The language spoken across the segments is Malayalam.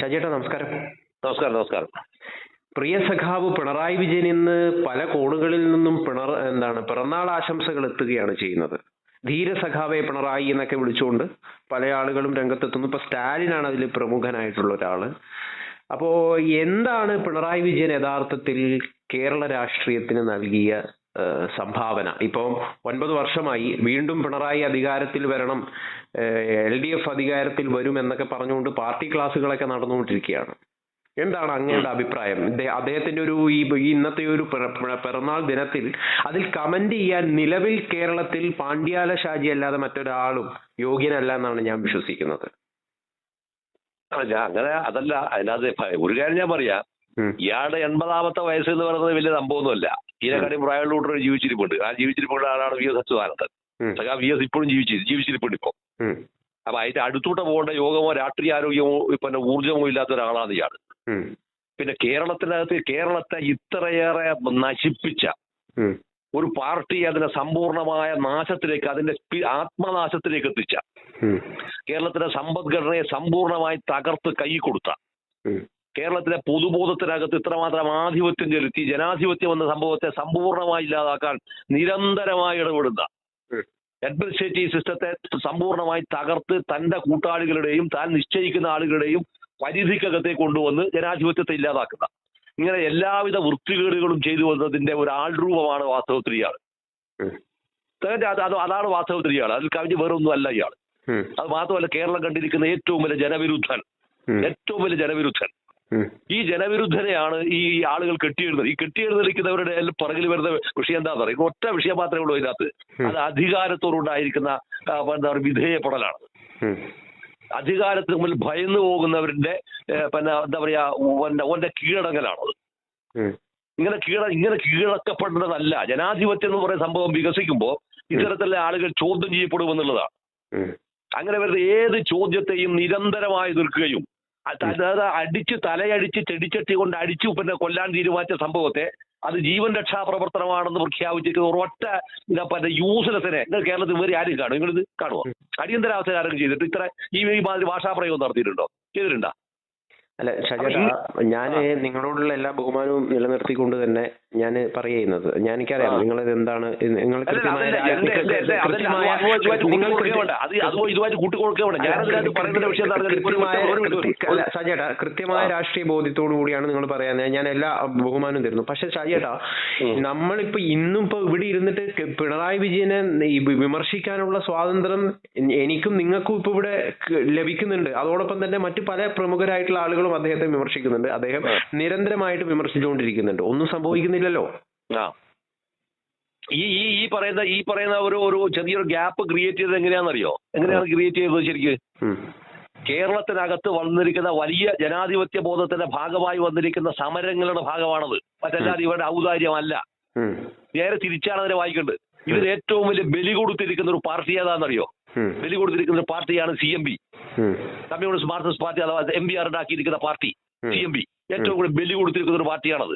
ഷജേട്ടാ നമസ്കാരം. നമസ്കാരം നമസ്കാരം. പ്രിയ സഖാവ് പിണറായി വിജയൻ ഇന്ന് പല കോണുകളിൽ നിന്നും പിണർ എന്താണ് പിറന്നാൾ ആശംസകൾ എത്തുകയാണ് ചെയ്യുന്നത്. ധീര സഖാവെ പിണറായി എന്നൊക്കെ വിളിച്ചുകൊണ്ട് പല ആളുകളും രംഗത്തെത്തുന്നു. ഇപ്പൊ സ്റ്റാലിനാണ് അതിൽ പ്രമുഖനായിട്ടുള്ള ഒരാൾ. അപ്പോ എന്താണ് പിണറായി വിജയൻ യഥാർത്ഥത്തിൽ കേരള രാഷ്ട്രീയത്തിന് നൽകിയ സംഭാവന. ഇപ്പോൾ ഒൻപത് വർഷമായി വീണ്ടും പിണറായി അധികാരത്തിൽ വരണം എൽ ഡി എഫ് അധികാരത്തിൽ വരും എന്നൊക്കെ പറഞ്ഞുകൊണ്ട് പാർട്ടി ക്ലാസ്സുകളൊക്കെ നടന്നുകൊണ്ടിരിക്കുകയാണ്. എന്താണ് അങ്ങയുടെ അഭിപ്രായം? അദ്ദേഹത്തിന്റെ ഒരു ഈ ഇന്നത്തെ ഒരു പിറ- പിറ- പിറന്നാൾ ദിനത്തിൽ അതിൽ കമന്റ് ചെയ്യാൻ നിലവിൽ കേരളത്തിൽ പാണ്ഡ്യാല ഷാജി അല്ലാതെ മറ്റൊരാളും യോഗ്യനല്ല എന്നാണ് ഞാൻ വിശ്വസിക്കുന്നത്. അങ്ങനെ അതല്ല. അതിനകത്ത് ഒരു കാര്യം ഞാൻ പറയാം. ഇയാളുടെ എൺപതാമത്തെ വയസ്സ് എന്ന് പറയുന്നത് വലിയ സംഭവമൊന്നുമല്ല. ഇതിനെക്കാട്ടി പ്രായമുള്ള ജീവിച്ചിരിപ്പുണ്ട്. ആ ജീവിച്ചിരിപ്പുള്ള ആളാണ് വി എസ് അച്യുതാനന്ദൻ. ആ വി എസ് ഇപ്പോഴും ജീവിച്ചി ജീവിച്ചിരിപ്പുണ്ട് ഇപ്പൊ. അപ്പൊ അതിന്റെ അടുത്തൂടെ പോകേണ്ട യോഗമോ രാഷ്ട്രീയ ആരോഗ്യമോ പിന്നെ ഊർജമോ ഇല്ലാത്ത ഒരാളാണ് ഇയാൾ പിന്നെ കേരളത്തിനകത്ത് കേരളത്തെ ഇത്രയേറെ നശിപ്പിച്ച ഒരു പാർട്ടി അതിനെ സമ്പൂർണമായ നാശത്തിലേക്ക് അതിന്റെ ആത്മനാശത്തിലേക്ക് എത്തിച്ച കേരളത്തിന്റെ കേരളത്തിലെ സമ്പദ്ഘടനയെ സമ്പൂർണമായി തകർത്ത് കൈ കൊടുത്ത. കേരളത്തിലെ പൊതുബോധത്തിനകത്ത് ഇത്രമാത്രം ആധിപത്യം ചെലുത്തി ജനാധിപത്യം എന്ന സംഭവത്തെ സമ്പൂർണമായി ഇല്ലാതാക്കാൻ നിരന്തരമായി ഇടപെടുന്ന. അഡ്മിനിസ്ട്രേറ്റീവ് സിസ്റ്റത്തെ സമ്പൂർണമായി തകർത്ത് തന്റെ കൂട്ടാളികളുടെയും താൻ നിശ്ചയിക്കുന്ന ആളുകളുടെയും പരിധിക്കകത്തെ കൊണ്ടുവന്ന് ജനാധിപത്യത്തെ ഇല്ലാതാക്കുന്ന. ഇങ്ങനെ എല്ലാവിധ വൃത്തികേടുകളും ചെയ്തു വന്നതിന്റെ ഒരു ആൾരൂപമാണ് വാസ്തവത്തിൽ ഇയാൾ ഉം. തീർച്ചയായും അത് അത് അതാണ് വാസ്തവത്തിൽ ഇയാൾ അതിൽ കവിഞ്ഞ് വേറൊന്നും അല്ല ഇയാൾ അത് മാത്രമല്ല കേരളം കണ്ടിരിക്കുന്ന ഏറ്റവും വലിയ ജനവിരുദ്ധൻ. ഏറ്റവും വലിയ ജനവിരുദ്ധൻ. ഈ ജനവിരുദ്ധരെയാണ് ഈ ആളുകൾ കെട്ടിയെഴുന്നത് ഈ കെട്ടിയെഴുന്നള്ളിക്കുന്നവരുടെ എല്ലാം പുറകിൽ വരുന്ന വിഷയം എന്താ പറയുക? ഒറ്റ വിഷയം മാത്രമേ ഉള്ളൂ ഇതിനകത്ത്. അത് അധികാരത്തോടുണ്ടായിരിക്കുന്ന എന്താ പറയുക വിധേയപ്പെടലാണ്. അധികാരത്തിന് മുമ്പിൽ ഭയന്നു പോകുന്നവരുടെ പിന്നെ എന്താ പറയാ ഓന്റെ കീഴടങ്ങലാണത് ഇങ്ങനെ കീഴ ഇങ്ങനെ കീഴടക്കപ്പെടേണ്ടതല്ല ജനാധിപത്യം എന്ന് പറയുന്ന സംഭവം വികസിക്കുമ്പോൾ ഇത്തരത്തിലുള്ള ആളുകൾ ചോദ്യം ചെയ്യപ്പെടുമെന്നുള്ളതാണ്. അങ്ങനെ വരുന്ന ഏത് ചോദ്യത്തെയും നിരന്തരമായി എതിർക്കുകയും അതായത് അടിച്ച് തലയടിച്ച് ചെടിച്ചട്ടി കൊണ്ട് അടിച്ചു പിന്നെ കൊല്ലാൻ തീരുമാനിച്ച സംഭവത്തെ അത് ജീവൻ രക്ഷാ പ്രവർത്തനമാണെന്ന് പ്രഖ്യാപിച്ചിരിക്കുന്ന ഒരൊറ്റ പിന്നെ യൂസ്ലെസ്സിനെ നിങ്ങൾ കേരളത്തിൽ വേറെ ആരും കാണും. നിങ്ങളിത് കാണുമോ അടിയന്തരാവസ്ഥ ആരെങ്കിലും ചെയ്തിട്ട് ഇത്ര ഈ മാതിരി ഭാഷാപ്രയോഗം നടത്തിയിട്ടുണ്ടോ? ചെയ്തിട്ടുണ്ടോ? അല്ല ഷജേട്ടാ ഞാൻ നിങ്ങളോടുള്ള എല്ലാ ബഹുമാനവും നിലനിർത്തിക്കൊണ്ട് തന്നെ ഞാൻ പറയുന്നത്. ഞാൻ എനിക്കറിയാം ആ. നിങ്ങളത് എന്താണ് നിങ്ങൾ അല്ല, കൃത്യമായ നിങ്ങൾ രാഷ്ട്രീയ ബോധ്യത്തോടു കൂടിയാണ് നിങ്ങൾ പറയുന്നത്. ഞാൻ എല്ലാ ബഹുമാനവും തരുന്നു. പക്ഷെ ഷാജിയേട്ടാ ഉം. നമ്മളിപ്പോ ഇന്നും ഇപ്പൊ ഇവിടെ ഇരുന്നിട്ട് പിണറായി വിജയനെ വിമർശിക്കാനുള്ള സ്വാതന്ത്ര്യം എനിക്കും നിങ്ങൾക്കും ഇപ്പൊ ഇവിടെ ലഭിക്കുന്നുണ്ട്. അതോടൊപ്പം തന്നെ മറ്റു പല പ്രമുഖരായിട്ടുള്ള ആളുകളും അദ്ദേഹത്തെ വിമർശിക്കുന്നുണ്ട്. അദ്ദേഹം. നിരന്തരമായിട്ട് വിമർശിച്ചുകൊണ്ടിരിക്കുന്നുണ്ട്. ഒന്നും സംഭവിക്കുന്നില്ലല്ലോ. ആ. ഈ ഈ ഈ പറയുന്ന ഈ പറയുന്ന ഒരു ഒരു ചെറിയൊരു ഗ്യാപ്പ് ക്രിയേറ്റ് ചെയ്തത് എങ്ങനെയാണെന്നറിയോ? എങ്ങനെയാണ് ക്രിയേറ്റ് ചെയ്തത് ശരിക്കും. കേരളത്തിനകത്ത് വന്നിരിക്കുന്ന വലിയ ജനാധിപത്യ ബോധത്തിന്റെ ഭാഗമായി വന്നിരിക്കുന്ന സമരങ്ങളുടെ ഭാഗമാണത്. മറ്റല്ലാതെ ഇവരുടെ ഔദാര്യമല്ല. നേരെ തിരിച്ചാണ് അതിനെ വായിക്കേണ്ടത്. ഇതിൽ ഏറ്റവും വലിയ ബലി കൊടുത്തിരിക്കുന്ന ഒരു പാർട്ടി ഏതാണെന്നറിയോ. ബലി കൊടുത്തിരിക്കുന്ന പാർട്ടിയാണ് C M P Communist Marxist Party അഥവാ എം പി ആർ ഉണ്ടാക്കിയിരിക്കുന്ന പാർട്ടി. സി എം പി ഏറ്റവും കൂടുതൽ ബലി കൊടുത്തിരിക്കുന്ന ഒരു പാർട്ടിയാണത്.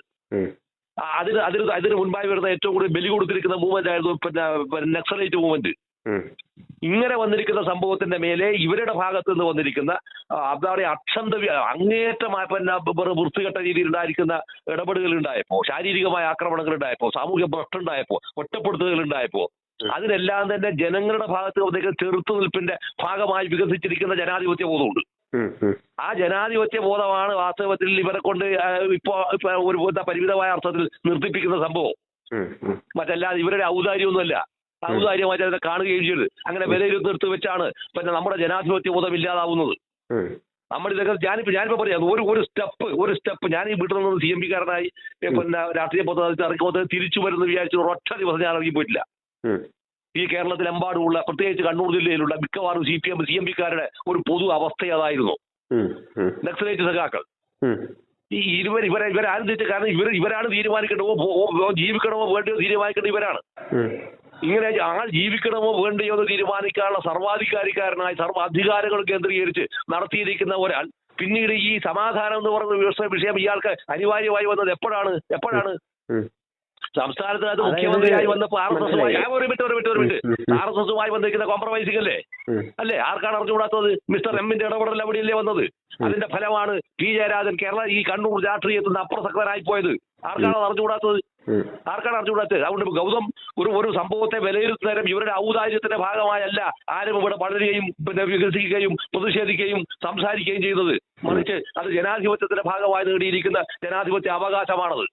അതിന് അതിന് അതിന് മുൻപായി വരുന്ന ഏറ്റവും കൂടുതൽ ബലി കൊടുത്തിരിക്കുന്ന മൂവ്മെന്റ് ആയിരുന്നു പിന്നെ നക്സലൈറ്റ് മൂവ്മെന്റ് ഇങ്ങനെ വന്നിരിക്കുന്ന സംഭവത്തിന്റെ മേലെ ഇവരുടെ ഭാഗത്ത് നിന്ന് വന്നിരിക്കുന്ന എന്താ പറയുക അക്ഷന്ത അങ്ങേറ്റമായ അങ്ങേയറ്റമായ പിന്നെ വൃത്തികെട്ട രീതിയിൽ ഉണ്ടായിരിക്കുന്ന ഇടപെടലുകൾ ഉണ്ടായപ്പോ ശാരീരികമായ ആക്രമണങ്ങൾ ഉണ്ടായപ്പോ സാമൂഹ്യ ഭ്രഷ്ടം ഉണ്ടായപ്പോ ഒറ്റപ്പെടുത്തലുകൾ ഉണ്ടായപ്പോ അതിനെല്ലാം തന്നെ ജനങ്ങളുടെ ഭാഗത്ത് ചെറുത്തു ചെറുത്തുനിൽപ്പിന്റെ ഭാഗമായി വികസിച്ചിരിക്കുന്ന ജനാധിപത്യ ബോധമുണ്ട്. ആ ജനാധിപത്യ ബോധമാണ് വാസ്തവത്തിൽ ഇവരെ കൊണ്ട് ഇപ്പൊ ഒരു പരിമിതമായ അർത്ഥത്തിൽ നിർത്തിപ്പിക്കുന്ന സംഭവം. മറ്റല്ലാതെ ഇവരുടെ ഔദാര്യമൊന്നുമല്ല. ഔദാര്യമായിട്ട് അതിനെ കാണുകയും ചെയ്തു. അങ്ങനെ വിലയിരുത്തെടുത്ത് വെച്ചാണ് പിന്നെ നമ്മുടെ ജനാധിപത്യ ബോധം ഇല്ലാതാവുന്നത്. നമ്മൾ ഇതൊക്കെ ഞാനിപ്പോ ഞാനിപ്പോ പറയാം. ഒരു ഒരു സ്റ്റെപ്പ് ഒരു സ്റ്റെപ്പ് ഞാൻ ഈ വീട്ടിൽ നിന്ന് സി എം പിക്കാരനായി പിന്നെ രാഷ്ട്രീയ പദ്ധതി ഇറക്കുമ്പോൾ തിരിച്ചു വരുന്ന വിചാരിച്ചു ഒരൊറ്റ ദിവസം ഞാൻ ഇറങ്ങി പോയിട്ടില്ല. ഈ കേരളത്തിലെമ്പാടുമുള്ള പ്രത്യേകിച്ച് കണ്ണൂർ ജില്ലയിലുള്ള മിക്കവാറും C P M C M പിക്കാരുടെ ഒരു പൊതു അവസ്ഥ അതായിരുന്നു. നക്സലേറ്റ് സഖാക്കൾ. ഈ ഇരുവർ ഇവരെ ഇവരാരും തെറ്റ് കാരണം ഇവർ ഇവരാണ് തീരുമാനിക്കണമോ ജീവിക്കണമോ വേണ്ടയോ തീരുമാനിക്കേണ്ട ഇവരാണ്. ഇങ്ങനെ ആൾ ജീവിക്കണമോ വേണ്ടയോ എന്ന് തീരുമാനിക്കാനുള്ള സർവാധികാരിക്കാരനായി സർവ അധികാരങ്ങൾ കേന്ദ്രീകരിച്ച് നടത്തിയിരിക്കുന്ന ഒരാൾ. പിന്നീട് ഈ സമാധാനം എന്ന് പറയുന്ന വിഷയം ഇയാൾക്ക് അനിവാര്യമായി വന്നത് എപ്പോഴാണ്? എപ്പോഴാണ്? ഉം. സംസ്ഥാനത്തിനകത്ത് മുഖ്യമന്ത്രിയായി വന്നപ്പോൾ ആർ എസ് എസുമായി. ഒരു മിനിറ്റ് ഒരു മിനിറ്റ് ഒരു മിനിറ്റ്. ആർ എസ് എസുമായി വന്നിരിക്കുന്ന കോംപ്രമൈസിംഗ് അല്ലേ. അല്ലേ? ആർക്കാണ് അറിഞ്ഞുകൂടാത്തത്? മിസ്റ്റർ എമ്മിന്റെ ഇടപെടൽ അവിടെയല്ലേ വന്നത്? അതിന്റെ ഫലമാണ് പി ജയരാജൻ കേരള ഈ കണ്ണൂർ രാഷ്ട്രീയത്തിൽ നിന്ന് അപ്രസക്തനായി പോയത് ആർക്കാണ് അത് അറിഞ്ഞുകൂടാത്തത്. ആർക്കാണ് അറിഞ്ഞുകൂടാത്തത്? അതുകൊണ്ട് ഗൗതം ഒരു ഒരു സംഭവത്തെ വിലയിരുത്തുന്നേരം ഇവരുടെ ഔദാര്യത്തിന്റെ ഭാഗമായല്ല ആരും ഇവിടെ വളരുകയും പിന്നെ വികസിക്കുകയും പ്രതിഷേധിക്കുകയും സംസാരിക്കുകയും ചെയ്തത്. മറിച്ച് അത് ജനാധിപത്യത്തിന്റെ ഭാഗമായി നേടിയിരിക്കുന്ന ജനാധിപത്യ അവകാശമാണത്.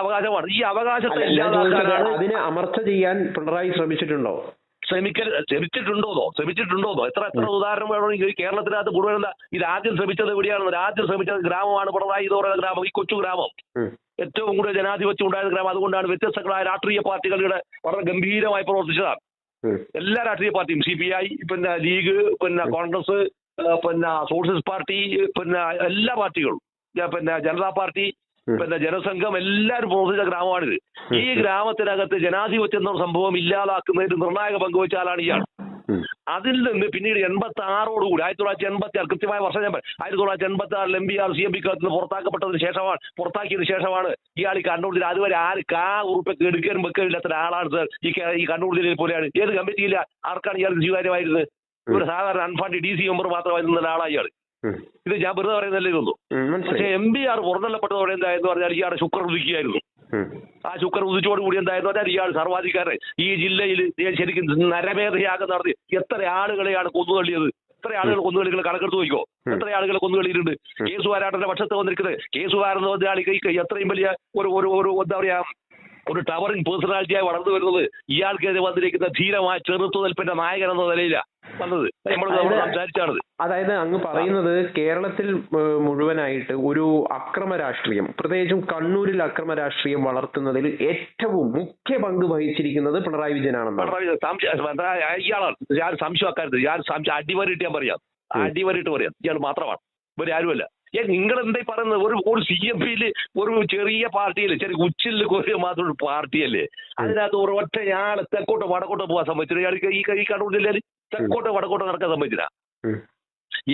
അവകാശമാണ്. ഈ അവകാശത്തെ ഇല്ലാതാക്കാനാണ് അതിനെ അമർച്ച ചെയ്യാൻ പിണറായി ശ്രമിച്ചിട്ടുണ്ടോ? ശ്രമിക്കൽ ശ്രമിച്ചിട്ടുണ്ടോന്നോ? ശ്രമിച്ചിട്ടുണ്ടോന്നോ? എത്ര എത്ര ഉദാഹരണം വേണമെങ്കിൽ കേരളത്തിനകത്ത് മുഴുവൻ എന്താ ഇത് ആദ്യം ശ്രമിച്ചത് എവിടെയാണെന്ന് ആദ്യം ശ്രമിച്ചത് ഗ്രാമമാണ് പിണറായി എന്ന് പറയുന്ന ഗ്രാമം ഈ കൊച്ചു ഗ്രാമം. ഏറ്റവും കൂടുതൽ ജനാധിപത്യം ഉണ്ടായിരുന്ന ഗ്രാമം. അതുകൊണ്ടാണ് വ്യത്യസ്തങ്ങളായ രാഷ്ട്രീയ പാർട്ടികളുടെ വളരെ ഗംഭീരമായി പ്രവർത്തിച്ചതാണ്. എല്ലാ രാഷ്ട്രീയ പാർട്ടിയും സി പി ഐ പിന്നെ ലീഗ് പിന്നെ കോൺഗ്രസ് പിന്നെ സോഷ്യലിസ്റ്റ് പാർട്ടി പിന്നെ എല്ലാ പാർട്ടികളും പിന്നെ ജനതാ പാർട്ടി. പിന്നെ ജനസംഘം എല്ലാവരും പ്രവർത്തിച്ച ഗ്രാമമാണിത്. ഈ ഗ്രാമത്തിനകത്ത് ജനാധിപത്യം എന്ന സംഭവം ഇല്ലാതാക്കുന്നതിന് നിർണായക പങ്കുവച്ച ആളാണ് ഇയാൾ അതിൽ നിന്ന് പിന്നീട് എൺപത്തി ആറോടുകൂടി ആയിരത്തി തൊള്ളായിരത്തി എൺപത്തി ആറ് കൃത്യമായ വർഷം ഞാൻ. ആയിരത്തി തൊള്ളായിരത്തി എൺപത്തി ആറിൽ M P R C M P നിന്ന് പുറത്താക്കപ്പെട്ടതിന് ശേഷമാണ് പുറത്താക്കിയതിന് ശേഷമാണ് ഇയാൾ ഈ കണ്ണൂർ ജില്ല അതുവരെ ആര് കാ ഉറുപ്പൊക്കെ എടുക്കാനും വെക്കാനില്ലാത്ത ഒരാളാണ് സാർ. ഈ ഈ കണ്ണൂർ ജില്ലയിൽ പോലെയാണ്. ഏത് കമ്മിറ്റിയില്ല ആർക്കാണ് ഇയാൾ സ്വീകാര്യമായിരുന്നത്? ഒരു സാധാരണ അൺഫണ്ട് ഡി സി മെമ്പർ മാത്രമായിരുന്ന ഒരാളാണ് ഇയാൾ. ഇത് ഞാൻ വെറുതെ പറയുന്നല്ലേ ഇതൊന്നും. പക്ഷെ എം ബി ആർ പുറന്തള്ളപ്പെട്ടതോടെ എന്തായെന്ന് പറഞ്ഞാൽ ഇയാൾ ശുക്ർ ഉദിക്കുകയായിരുന്നു. ആ ശുക്ർ ഉദിച്ചോട് കൂടി എന്തായെന്ന് പറഞ്ഞാൽ ഇയാൾ സർവാധികാരൻ ഈ ജില്ലയിൽ ശരിക്കും നരമേധയാകുന്ന നടത്തി. എത്ര ആളുകളെയാണ് കൊന്നുതള്ളിയത് എത്ര ആളുകൾ കൊന്നുകളികൾ കണക്കെടുത്ത് നോക്കിക്കോ. ഉം. എത്ര ആളുകൾ കൊന്നുകളിയിട്ടുണ്ട് കേസുകാരാട്ടന്റെ പക്ഷത്ത് വന്നിരിക്കുന്നത്. കേസുവാരെന്ന് പറഞ്ഞാൽ എത്രയും വലിയ ഒരു ഒരു ഒരു എന്താ പറയാ ഒരു ടവറിംഗ് പേഴ്സണാലിറ്റിയായി വളർന്നു വരുന്നത്. ഇയാൾക്കെതിരെ വന്നിരിക്കുന്ന ധീരമായ ചെറുത്തുനിൽപ്പിന്റെ നായകൻ എന്ന നിലയിലാണ് വന്നത്. നമ്മൾ അതായത് സംസാരിച്ചാണത് അതായത് അങ്ങ് പറയുന്നത് കേരളത്തിൽ മുഴുവനായിട്ട് ഒരു അക്രമ രാഷ്ട്രീയം പ്രത്യേകിച്ചും കണ്ണൂരിൽ അക്രമ രാഷ്ട്രീയം വളർത്തുന്നതിൽ ഏറ്റവും മുഖ്യ പങ്ക് വഹിച്ചിരിക്കുന്നത് പിണറായി വിജയനാണെന്നാണ്. സംശയം പിണറായി ഇയാളാണ്. ഞാൻ സംശയം അക്കാര്യത്തിൽ ഞാൻ സംശയം അടിവരിട്ട് ഞാൻ പറയാം അടിവരിട്ട് പറയാം. ഇയാൾ മാത്രമാണ്. ഒരു ആരുമല്ല. നിങ്ങൾ എന്തായി പറയുന്നത്? ഒരു ഒരു സി എം പിയിൽ ഒരു ചെറിയ പാർട്ടിയല്ലേ? ചെറിയ ഉച്ചിൽ കൊറിയ മാത്രം ഒരു പാർട്ടിയല്ലേ? അതിനകത്ത് ഒരു ഒറ്റ ഇയാൾ തെക്കോട്ടോ വടക്കോട്ടോ പോകാൻ ഈ ഈ കണ്ണൂർ ജില്ലയിൽ തെക്കോട്ട് വടക്കോട്ടോ നടക്കാൻ സമ്മതിച്ചില്ല. ഉം.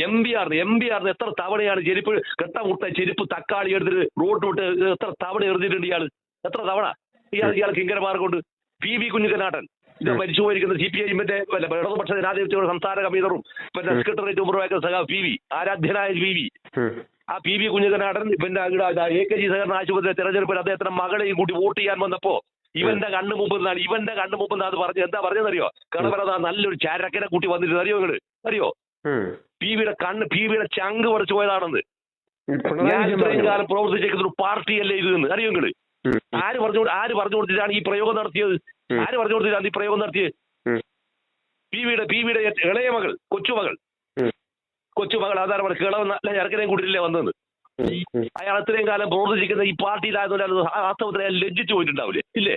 എം പി ആറിന് എം പി ആറിന് എത്ര തവണയാണ് ചെരുപ്പ് കെട്ടമുട്ട ചെരുപ്പ് തക്കാളി എടുത്തിട്ട് റോഡ് വിട്ട് എത്ര തവണ എറിഞ്ഞിട്ടുണ്ട് ഇയാൾ എത്ര തവണ? ഇയാൾ ഇയാൾ ഇങ്ങനെ മാർഗമുണ്ട് പി വി കുഞ്ഞുക്കനാട്ടൻ ഇത്. മരിച്ചു പോയിരിക്കുന്ന സി പി ഐഎമ്മിന്റെ ഇടതുപക്ഷ ജനാധിപത്യയുടെ സംസ്ഥാന കമ്മീഷണറും പിന്നെ സെക്രട്ടറിയേറ്റ് മെമ്പറുമായ സഖാ പി വി ആരാധ്യനായ പി വി. ആ പി വി കുഞ്ഞുക്കനാടൻ പിന്നെ എ കെ ജി സഹകരണ ആശുപത്രി തെരഞ്ഞെടുപ്പിൽ അദ്ദേഹത്തിന്റെ മകളെയും കൂട്ടി വോട്ട് ചെയ്യാൻ വന്നപ്പോ ഇവന്റെ കണ്ണു മുമ്പ് നിന്നാണ് ഇവന്റെ കണ്ണു മുമ്പ് നിന്നാണ് പറഞ്ഞു എന്താ അറിയോ? കിളവരത നല്ലൊരു ചരക്കനെ കൂട്ടി വന്നിട്ട് അറിയോ നിങ്ങൾ അറിയോ. പി വിയുടെ കണ്ണ് പി വിയുടെ ചങ്ക് പറിച്ചു പോയതാണെന്ന്. ഞാൻ ഇത്രയും കാലം പ്രവർത്തിച്ചേക്കുന്ന ഒരു പാർട്ടിയല്ലേ ഇത് എന്ന്. അറിയോ നിങ്ങൾ ആര് പറഞ്ഞു ആര് പറഞ്ഞു കൊടുത്തിട്ടാണ് ഈ പ്രയോഗം നടത്തിയത്? ആര് പറഞ്ഞു കൊടുത്തിട്ടാണ് ഈ പ്രയോഗം നടത്തിയത്. പി വിയുടെ പി വിയുടെ ഇളയ മകൾ കൊച്ചുമകൾ. കൊച്ചുമകൾ ആധാരമാണ് കിളവ് നല്ല ചെറുക്കനെയും കൂട്ടിയില്ലേ വന്നത്. അയാൾ അത്രയും കാലം പ്രവർത്തിച്ചിരിക്കുന്ന ഈ പാർട്ടിയിലായതുകൊണ്ട് അയാൾ വാസ്തവത്തിൽ അയാൾ ലജ്ജിച്ചു പോയിട്ടുണ്ടാവില്ലേ? ഇല്ലേ?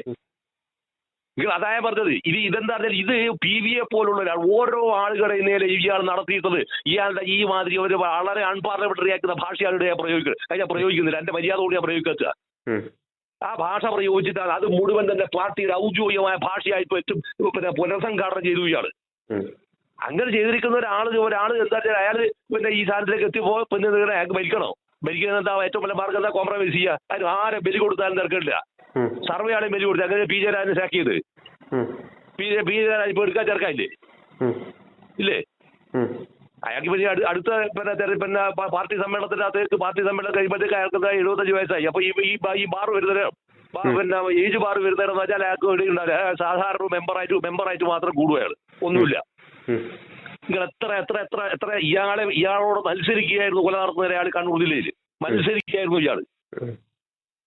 നിങ്ങൾ അതായ പറഞ്ഞത്. ഇത് ഇതെന്താ പറഞ്ഞാൽ ഇത് പി വിയെ പോലുള്ള ഒരാൾ ഓരോ ആളുകളെ നേരെ ഇയാൾ നടത്തിയിട്ടത് ഇയാളുടെ ഈ മാതിരി ഒരു വളരെ അൺപാർലമെന്ററി ആക്കുന്ന ഭാഷയാളുടെ ഞാൻ പ്രയോഗിക്കുന്നത് അത് ഞാൻ പ്രയോഗിക്കുന്നില്ല. എന്റെ മര്യാദ കൂടി ഞാൻ പ്രയോഗിക്കുക ആ ഭാഷ പ്രയോഗിച്ചിട്ടാണ് അത് മുഴുവൻ തന്നെ പാർട്ടിയുടെ ഔദ്യോഗികമായ ഭാഷയായിട്ട് പറ്റും പിന്നെ പുനഃസംഘാടനം ചെയ്തു ഇയാൾ. അങ്ങനെ ചെയ്തിരിക്കുന്ന ഒരാൾ ഒരാൾ എന്താ വെച്ചാൽ അയാൾ പിന്നെ ഈ സാധനത്തിലേക്ക് എത്തിപ്പോ പിന്നെ നിങ്ങൾ ഭരിക്കുന്നത് എന്താ ഏറ്റവും വലിയ മാർഗം എന്താ? കോംപ്രമൈസ് ചെയ്യുക അതിന് ആരെ ബലി കൊടുത്താലും തിരക്കില്ല. സർവേ ആണെങ്കിൽ ബലി കൊടുത്തു. അങ്ങനെ പി ജെ രാജനെ സാക്ക് ചെയ്ത്. ഉം. P J P J Rajan ഇപ്പൊ എടുക്കാൻ ചേർക്കാനില്ലേ. ഇല്ലേ. അയാൾക്ക് പിന്നെ അടു- അടുത്ത പിന്നെ പിന്നെ പാർട്ടി സമ്മേളനത്തിനകത്ത് പാർട്ടി സമ്മേളനം കഴിയുമ്പോഴത്തേക്ക് അയാൾക്ക് എഴുപത്തഞ്ച് വയസ്സായി. അപ്പൊ ഈ ഈ ബാർ വരുന്നേരം പിന്നെ ഏജ് ബാർ വരുന്നേരം വെച്ചാൽ അയാൾക്ക് സാധാരണ മെമ്പറായിട്ട് മെമ്പറായിട്ട് മാത്രം കൂടുകയാണ് ഒന്നുമില്ല. നിങ്ങൾ എത്ര എത്ര എത്ര എത്ര ഇയാളെ ഇയാളോട് മത്സരിക്കുകയായിരുന്നു കൊല നടത്തുന്ന ഒരാൾ കണ്ണൂർ ജില്ലയിൽ മത്സരിക്കുകയായിരുന്നു ഇയാൾ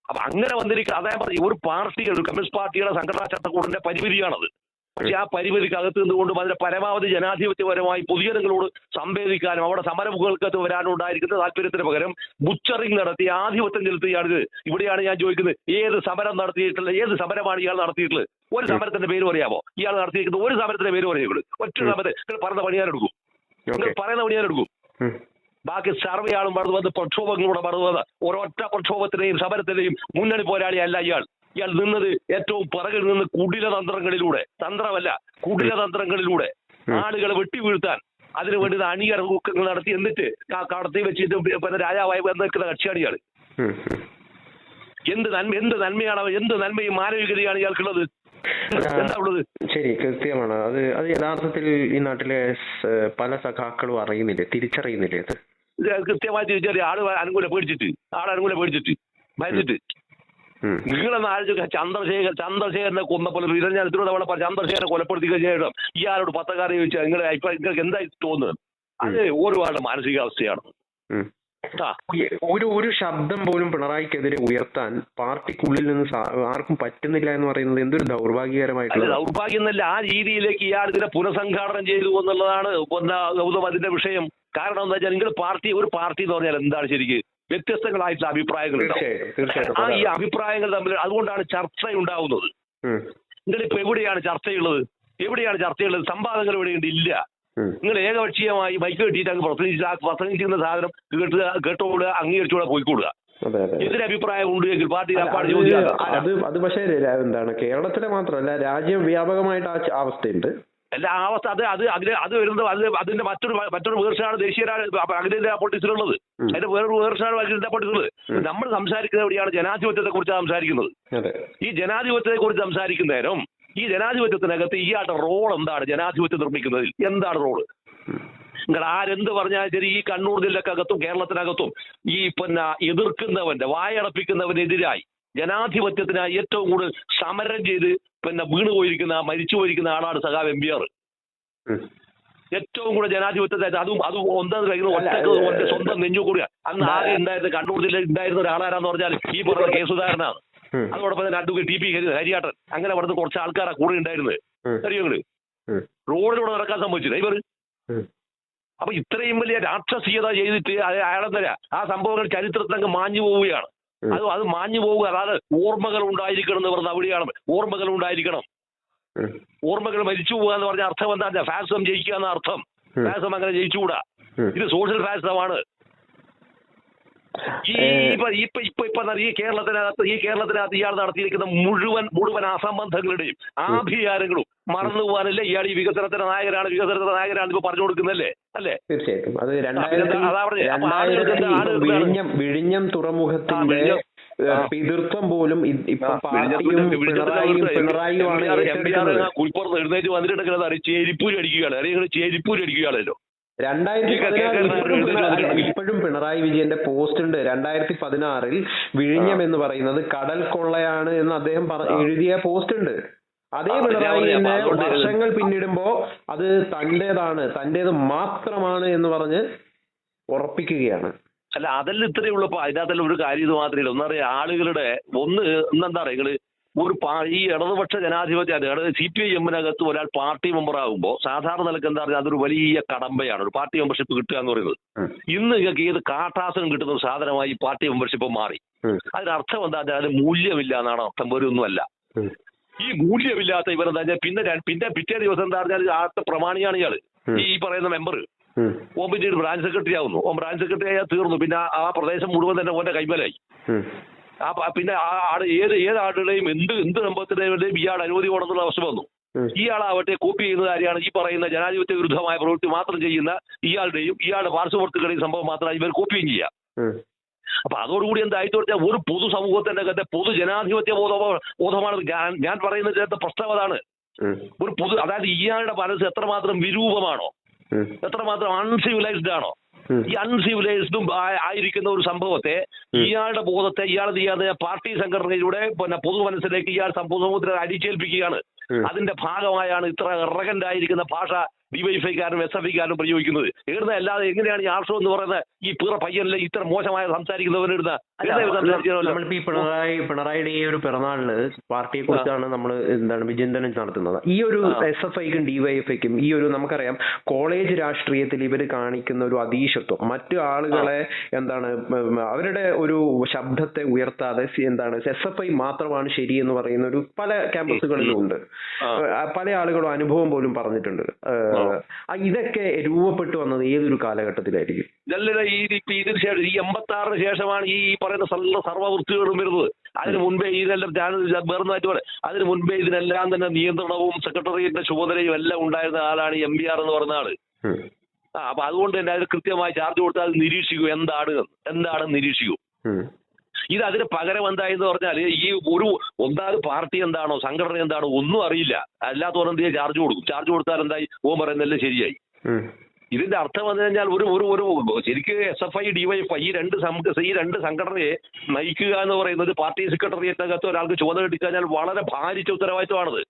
അപ്പൊ അങ്ങനെ വന്നിരിക്കുക അതേപോലെ ഒരു പാർട്ടികൾ ഒരു കമ്മ്യൂണിസ്റ്റ് പാർട്ടിയുടെ സംഘടനാ ചട്ടക്കൂടിന്റെ പരിമിതിയാണത്. പക്ഷെ ആ പരിമിതിക്ക് അകത്ത് നിന്നുകൊണ്ടും അതിന്റെ പരമാവധി ജനാധിപത്യപരമായി പൊതുജനങ്ങളോട് സംവേദിക്കാനും അവിടെ സമരമുഖങ്ങൾക്കകത്ത് വരാനുണ്ടായിരിക്കുന്ന താല്പര്യത്തിന് പകരം ബുച്ചറിങ് നടത്തി ആധിപത്യം ചെലുത്തുകയാണിത്. ഇവിടെയാണ് ഞാൻ ചോദിക്കുന്നത് ഏത് സമരം നടത്തിയിട്ടുള്ള ഏത് സമരമാണ് ഇയാൾ നടത്തിയിട്ടുള്ളത്? ഒരു സമരത്തിന്റെ പേര് പറയാമോ? ഇയാൾ നടത്തിയിരിക്കുന്ന ഒരു സമരത്തിന്റെ പേര് പറയുള്ളൂ ഒറ്റ. സമരത്തെ നിങ്ങൾ പറഞ്ഞ പണിയാനെടുക്കും നിങ്ങൾ പറയുന്ന പണിയാനെടുക്കും ഉം. ബാക്കി സർവയാളും വളർന്നു വന്ന് പ്രക്ഷോഭങ്ങളൂടെ വളർന്നു വന്ന് ഒരൊറ്റ പ്രക്ഷോഭത്തിന്റെയും സമരത്തിന്റെയും മുന്നണി പോരാളിയല്ല ഇയാൾ. ഇയാൾ നിന്നത് ഏറ്റവും പിറകിൽ നിന്ന് കുടില തന്ത്രങ്ങളിലൂടെ തന്ത്രമല്ല കുടില തന്ത്രങ്ങളിലൂടെ. ആളുകളെ വെട്ടി വീഴ്ത്താൻ അതിനു വേണ്ടി അണിയറങ്ങുക്കങ്ങൾ നടത്തി എന്നിട്ട് കടത്തി വെച്ചിട്ട് പിന്നെ രാജാവായി നിൽക്കുന്ന കക്ഷിയാണ് ഇയാൾ. എന്ത് നന്മ എന്ത് നന്മയാണ് എന്ത് നന്മയും മാനവികതയാണ് ഇയാൾക്കുള്ളത്? എന്താ ഉള്ളത്? ശരി കൃത്യമാണ്. അത് അത് യഥാർത്ഥത്തിൽ ഈ നാട്ടിലെ പല സഖാക്കളും അറിയുന്നില്ലേ തിരിച്ചറിയുന്നില്ലേ അത് കൃത്യമായി തിരിച്ചറിയ. ആൾ അനുകൂല പേടിച്ചിട്ട് ആൾ അനുകൂല പേടിച്ചിട്ട് ഭയച്ചിട്ട് ഉം. നിങ്ങളെന്ന് ആലോചിക്കുക ചന്ദ്രശേഖർ ചന്ദ്രശേഖരനെ കൊന്നപ്പോൾ എത്ര തവണ പറഞ്ഞ ചന്ദ്രശേഖരനെ കൊലപ്പെടുത്തി കഴിഞ്ഞാൽ ഇയാളോട് പത്രക്കാരെ ചോദിച്ചാൽ നിങ്ങളുടെ അഭിപ്രായം നിങ്ങൾക്ക് എന്തായി തോന്നുന്നത്? അത് ഒരുപാട് മാനസികാവസ്ഥയാണ്. ഒരു ഒരു ശബ്ദം പോലും പിണറായിക്കെതിരെ ഉയർത്താൻ പാർട്ടിക്കുള്ളിൽ നിന്ന് ആർക്കും പറ്റുന്നില്ല എന്ന് പറയുന്നത് എന്തൊരു ദൗർഭാഗ്യകരമായിട്ട് ദൗർഭാഗ്യകരമായിട്ടുള്ള ദൗർഭാഗ്യം എന്നല്ല ആ രീതിയിലേക്ക് ഇയാൾ ഇതിനെ പുനഃസംഘാടനം ചെയ്തു എന്നുള്ളതാണ് ഗൗതം അതിന്റെ വിഷയം. കാരണം എന്താ വെച്ചാൽ നിങ്ങൾ പാർട്ടി ഒരു പാർട്ടി എന്ന് പറഞ്ഞാൽ എന്താണ് ശരിക്ക്? വ്യത്യസ്തങ്ങളായിട്ടുള്ള അഭിപ്രായങ്ങൾ തീർച്ചയായിട്ടും ആ ഈ അഭിപ്രായങ്ങൾ തമ്മിൽ അതുകൊണ്ടാണ് ചർച്ച ഉണ്ടാവുന്നത്. നിങ്ങൾ നിങ്ങളിപ്പോ എവിടെയാണ് ചർച്ചയുള്ളത്? എവിടെയാണ് ചർച്ചയുള്ളത്? സംവാദങ്ങൾ എവിടെയുണ്ട് ഇല്ല. നിങ്ങൾ ഏകപക്ഷീയമായി ബൈക്ക് കെട്ടിയിട്ട് അങ്ങ് പ്രസംഗിച്ച് പ്രസംഗിച്ചിരുന്ന സാധനം കേട്ട് കേട്ടോടുക അംഗീകരിച്ചുകൂടെ പോയിക്കൊടുക അതെ അതെ പാർട്ടി അത് പക്ഷേ എന്താണ് കേരളത്തിലെ മാത്രമല്ല രാജ്യം വ്യാപകമായിട്ട് ആ അവസ്ഥയുണ്ട്. അല്ല ആ അവസ്ഥ അത് അത് അതിന് അത് വരുന്നത് അത് അതിന്റെ മറ്റൊരു മറ്റൊരു വേർഷനാണ് ദേശീയ അഖിലേന്ത്യാ പൊളിറ്റിക്സിലുള്ളത്. അതിന്റെ വേറൊരു വേർഷനാണ് അഖിലേന്ത്യാ പൊളിറ്റിക്സുള്ളത്. നമ്മൾ സംസാരിക്കുന്നത് എവിടെയാണ് ജനാധിപത്യത്തെ കുറിച്ചാണ് സംസാരിക്കുന്നത്. ഈ ജനാധിപത്യത്തെ കുറിച്ച് സംസാരിക്കുന്നേരം ഈ ജനാധിപത്യത്തിനകത്ത് ഇയാളുടെ റോൾ എന്താണ്? ജനാധിപത്യം നിർമ്മിക്കുന്നതിൽ എന്താണ് റോൾ നിങ്ങൾ ആരെന്ത് പറഞ്ഞാലും ശരി ഈ കണ്ണൂർ ജില്ലക്കകത്തും കേരളത്തിനകത്തും ഈ പിന്നെ എതിർക്കുന്നവന്റെ വായടപ്പിക്കുന്നവനെതിരായി ജനാധിപത്യത്തിനായി ഏറ്റവും കൂടുതൽ സമരം ചെയ്ത് പിന്നെ വീണ് പോയിരിക്കുന്ന മരിച്ചു പോയിരിക്കുന്ന ആളാണ് സഖാവ് എം പി ആർ ഏറ്റവും കൂടുതൽ ജനാധിപത്യത്തെ അതും അത് ഒന്നാം കഴിഞ്ഞ ഒറ്റയ്ക്ക് ഒറ്റ സ്വന്തം നെഞ്ചു കൂടിയ. അന്ന് ആകെ ഉണ്ടായിരുന്ന? കണ്ണൂർ ജില്ലയിൽ ഉണ്ടായിരുന്ന ഒരാളാരാന്ന് പറഞ്ഞാൽ ഈ പറഞ്ഞ കേസുകാരനാണ്. അതോടൊപ്പം തന്നെ അഡ്വക്കേറ്റ് ടി പി ഹരി- ഹരിയാട്ടൻ. അങ്ങനെ അവിടുന്ന് കുറച്ച് ആൾക്കാരാണ് കൂടെ ഉണ്ടായിരുന്നത്. അറിയങ്ങൾ അറിയോ റോഡിലൂടെ നടക്കാൻ സംഭവിച്ചു ഇവർ ഉം. അപ്പൊ ഇത്രയും വലിയ രാക്ഷസീയത ചെയ്തിട്ട് അയാളെന്തരാ ആ സംഭവങ്ങൾ ചരിത്രത്തിലങ്ങ് മാഞ്ഞു പോവുകയാണ്. അത് അത് മാഞ്ഞു പോവുക അതായത് ഓർമ്മകൾ ഉണ്ടായിരിക്കണം എന്ന് പറഞ്ഞ അവിടെയാണ്. ഓർമ്മകൾ ഉണ്ടായിരിക്കണം. ഓർമ്മകൾ മരിച്ചു പോവുക എന്ന് പറഞ്ഞ അർത്ഥം എന്താ? ഫാസം ജയിക്കുക എന്ന അർത്ഥം. ഫാസം അങ്ങനെ ജയിച്ചുകൂടാ. ഇത് സോഷ്യൽ ഫാസിസമാണ്. ഈ. ഇപ്പൊ ഇപ്പൊ ഈ കേരളത്തിനകത്ത് ഈ കേരളത്തിനകത്ത് ഇയാൾ നടത്തിയിരിക്കുന്ന മുഴുവൻ മുഴുവൻ അസംബന്ധങ്ങളുടെയും ആഭിചാരങ്ങളും മറന്നു പോകാനല്ലേ ഇയാൾ ഈ വികസനത്തിന്റെ നായകനാണ് വികസനത്തിന്റെ നായകനാണ് ഇപ്പൊ പറഞ്ഞു കൊടുക്കുന്നല്ലേ അല്ലേ? തീർച്ചയായിട്ടും. അത് അതാ രണ്ടായിരത്തി വിഴിഞ്ഞം വിഴിഞ്ഞം തുറമുഖത്തിന്റെ. പിതൃത്വം പോലും പിണറായി ഇപ്പൊ ആ, പാർട്ടിയും വിഴിഞ്ഞത്തിന്റെ- പിണറായിയും പിണറായിയുമാണ് എഴുന്നേറ്റ് വന്നിട്ടുണ്ടെങ്കിൽ അറിയാം ചേരിപ്പൂരി അടിക്കുകയാണ്. അല്ലെങ്കിൽ ചേരിപ്പൂരി അടിക്കുകയാണല്ലോ. രണ്ടായിരത്തി പതിനാറ് ഇപ്പോഴും പിണറായി വിജയന്റെ പോസ്റ്റ് ഉണ്ട്. രണ്ടായിരത്തി പതിനാറിൽ വിഴിഞ്ഞം എന്ന് പറയുന്നത് കടൽ കൊള്ളയാണ് എന്ന് അദ്ദേഹം എഴുതിയ പോസ്റ്റ് ഉണ്ട്. അതേ പിണറായി. തന്നെ വർഷങ്ങൾ പിന്നിടുമ്പോ അത് തന്റേതാണ്. തന്റേത് മാത്രമാണ് എന്ന് പറഞ്ഞ് ഉറപ്പിക്കുകയാണ്. അല്ല അതെല്ലാം ഇത്രയേ ഉള്ളൂ. അപ്പൊ അതിനകത്തെല്ലാം ഒരു കാര്യം ഇത് മാത്രമേ ഉള്ളൂ. ഒന്നറിയാം ആളുകളുടെ ഒന്ന് എന്താ പറയാ നിങ്ങൾ ഒരു പാ- ഈ ഇടതുപക്ഷ ജനാധിപത്യ സി പി ഐ എമ്മിനകത്ത് ഒരാൾ പാർട്ടി മെമ്പർ ആകുമ്പോൾ സാധാരണ നിലയ്ക്ക് എന്താ പറയുക അതൊരു വലിയ കടമ്പയാണ്. ഒരു പാർട്ടി മെമ്പർഷിപ്പ് കിട്ടുക എന്ന് പറയുന്നത്. ഇന്ന് നിങ്ങൾക്ക് ഏത് കാട്ടാസനം കിട്ടുന്ന ഒരു സാധനമായി പാർട്ടി മെമ്പർഷിപ്പ് മാറി. അതിനർത്ഥം എന്താ അതിന് മൂല്യമില്ല എന്നാണ് അർത്ഥം. വേറൊന്നുമല്ല ഉം. ഈ മൂല്യമില്ലാത്ത ഇവരെന്താ എന്താ പിന്നെ പിന്നെ പിറ്റേ ദിവസം എന്താ പറഞ്ഞാൽ ആദ്യത്തെ പ്രമാണിയാണ് ഇയാൾ. ഈ പറയുന്ന മെമ്പർ. ഓൻ പിന്നീട് ബ്രാഞ്ച് സെക്രട്ടറി ആവുന്നു. ഓൻ ബ്രാഞ്ച് സെക്രട്ടറി ആയാൽ തീർന്നു. പിന്നെ ആ- പ്രദേശം മുഴുവൻ തന്നെ ഓന്റെ കൈമലായി. പിന്നെ ആ ആട് ഏത് ഏത് ആളുടെയും എന്ത് എന്ത് സംഭവത്തിന്റെയും ഇയാൾ അനുമതി വേണമെന്നുള്ള അവസ്ഥ വന്നു. ഇയാളാവട്ടെ കോപ്പി ചെയ്യുന്ന കാര്യമാണ് ഈ പറയുന്ന ജനാധിപത്യ വിരുദ്ധമായ പ്രവൃത്തി മാത്രം ചെയ്യുന്ന ഇയാളുടെയും ഇയാളുടെ പാർശ്വവർത്തികളുടെയും സംഭവം മാത്രമാണ് ഇവർ കോപ്പിയും ചെയ്യുക ഉം. അപ്പൊ അതോടുകൂടി എന്തായിട്ട് വെച്ചാൽ ഒരു പൊതു സമൂഹത്തിന്റെ അകത്തെ പൊതു ജനാധിപത്യ ബോധ ബോധമാണ് ഞാൻ ഞാൻ പറയുന്ന ചേർത്ത പ്രശ്നം അതാണ് ഒരു പൊതു അതായത് ഇയാളുടെ മനസ്സ് എത്രമാത്രം വിരൂപമാണോ. എത്രമാത്രം അൺസിവിലൈസ്ഡ് ആണോ. ഈ അൺസിവിലൈസ്ഡും ആയിരിക്കുന്ന ഒരു സംഭവത്തെ ഇയാളുടെ ബോധത്തെ ഇയാൾ ചെയ്യാതെ പാർട്ടി സംഘടനയിലൂടെ പിന്നെ പൊതു മനസ്സിലേക്ക് ഇയാൾ പൊതുസമൂഹത്തിന് അടിച്ചേൽപ്പിക്കുകയാണ്. അതിന്റെ ഭാഗമായാണ് ഇത്ര ഇറഗന്റ് ആയിരിക്കുന്ന ഭാഷ ഡിവൈഫൈക്കാരും എസ് എഫ് ഐക്കാരും പ്രയോഗിക്കുന്നത് ഇടുന്ന അല്ലാതെ എങ്ങനെയാണ് ഈ ആർഷോ എന്ന് പറയുന്നത് ഈ പിറ പയ്യനിലെ ഇത്ര മോശമായ സംസാരിക്കുന്നവനിടുന്ന നമ്മളിപ്പോ ഈ പിണറായി പിണറായിയുടെ ഈ ഒരു പിറന്നാളിന് പാർട്ടിയെ കുറിച്ചാണ് നമ്മൾ എന്താണ് വിചിന്തനം നടത്തുന്നത്. ഈ ഒരു. എസ് എഫ് ഐക്കും ഡിവൈഎഫ്ഐക്കും ഈ ഒരു നമുക്കറിയാം കോളേജ് രാഷ്ട്രീയത്തിൽ ഇവർ കാണിക്കുന്ന ഒരു അതീശത്വം. മറ്റു ആളുകളെ എന്താണ് അവരുടെ ഒരു ശബ്ദത്തെ ഉയർത്താതെ എന്താണ് എസ് എഫ് ഐ മാത്രമാണ് ശരി എന്ന് പറയുന്ന ഒരു പല ക്യാമ്പസുകളിലും ഉണ്ട്. പല ആളുകളും അനുഭവം പോലും പറഞ്ഞിട്ടുണ്ട്. ഇതൊക്കെ രൂപപ്പെട്ടു വന്നത് ഏതൊരു കാലഘട്ടത്തിലായിരിക്കും? ഇതല്ല ഈ ഇപ്പൊ ഇതിന് ശേഷം ഈ എൺപത്തി ആറിന് ശേഷമാണ് ഈ പറയുന്ന സർവ സർവവൃത്തികളും വരുന്നത്. അതിന് മുൻപേ ഇതിനെല്ലാം ഞാൻ വേറൊന്നായിട്ട് പറയാം. അതിന് മുൻപേ ഇതിനെല്ലാം തന്നെ നിയന്ത്രണവും സെക്രട്ടറിയുടെ ചുമതലയും എല്ലാം ഉണ്ടായിരുന്ന ആളാണ് എം ബി ആർ എന്ന് പറയുന്ന ആൾ. ആ അപ്പൊ അതുകൊണ്ട് തന്നെ അതിന് കൃത്യമായി ചാർജ് കൊടുത്താൽ അത് നിരീക്ഷിക്കൂ എന്താണ്. എന്താണെന്ന് നിരീക്ഷിക്കൂ. ഇത് അതിന് പകരം എന്തായെന്ന് പറഞ്ഞാൽ ഈ ഒരു ഒന്നാമത് പാർട്ടി എന്താണോ സംഘടന എന്താണോ ഒന്നും അറിയില്ല. അല്ലാത്തവർ എന്ത് ചെയ്യാൻ ചാർജ് കൊടുക്കും. ചാർജ് കൊടുത്താൽ എന്തായി? ഓൻ പറയുന്നതെല്ലാം ശരിയായി. ഇതിന്റെ അർത്ഥം വന്നു കഴിഞ്ഞാൽ ഒരു ഒരു ഒരു ശരിക്കും എസ് എഫ് ഐ ഡിവൈഎഫ് ഈ രണ്ട് ഈ രണ്ട് സംഘടനയെ നയിക്കുക എന്ന് പറയുന്നത് പാർട്ടി സെക്രട്ടേറിയറ്റിനകത്ത് ഒരാൾക്ക് ചുമതല കിട്ടിക്കഴിഞ്ഞാൽ വളരെ ഭാരിച്ച ഉത്തരവാദിത്വമാണത്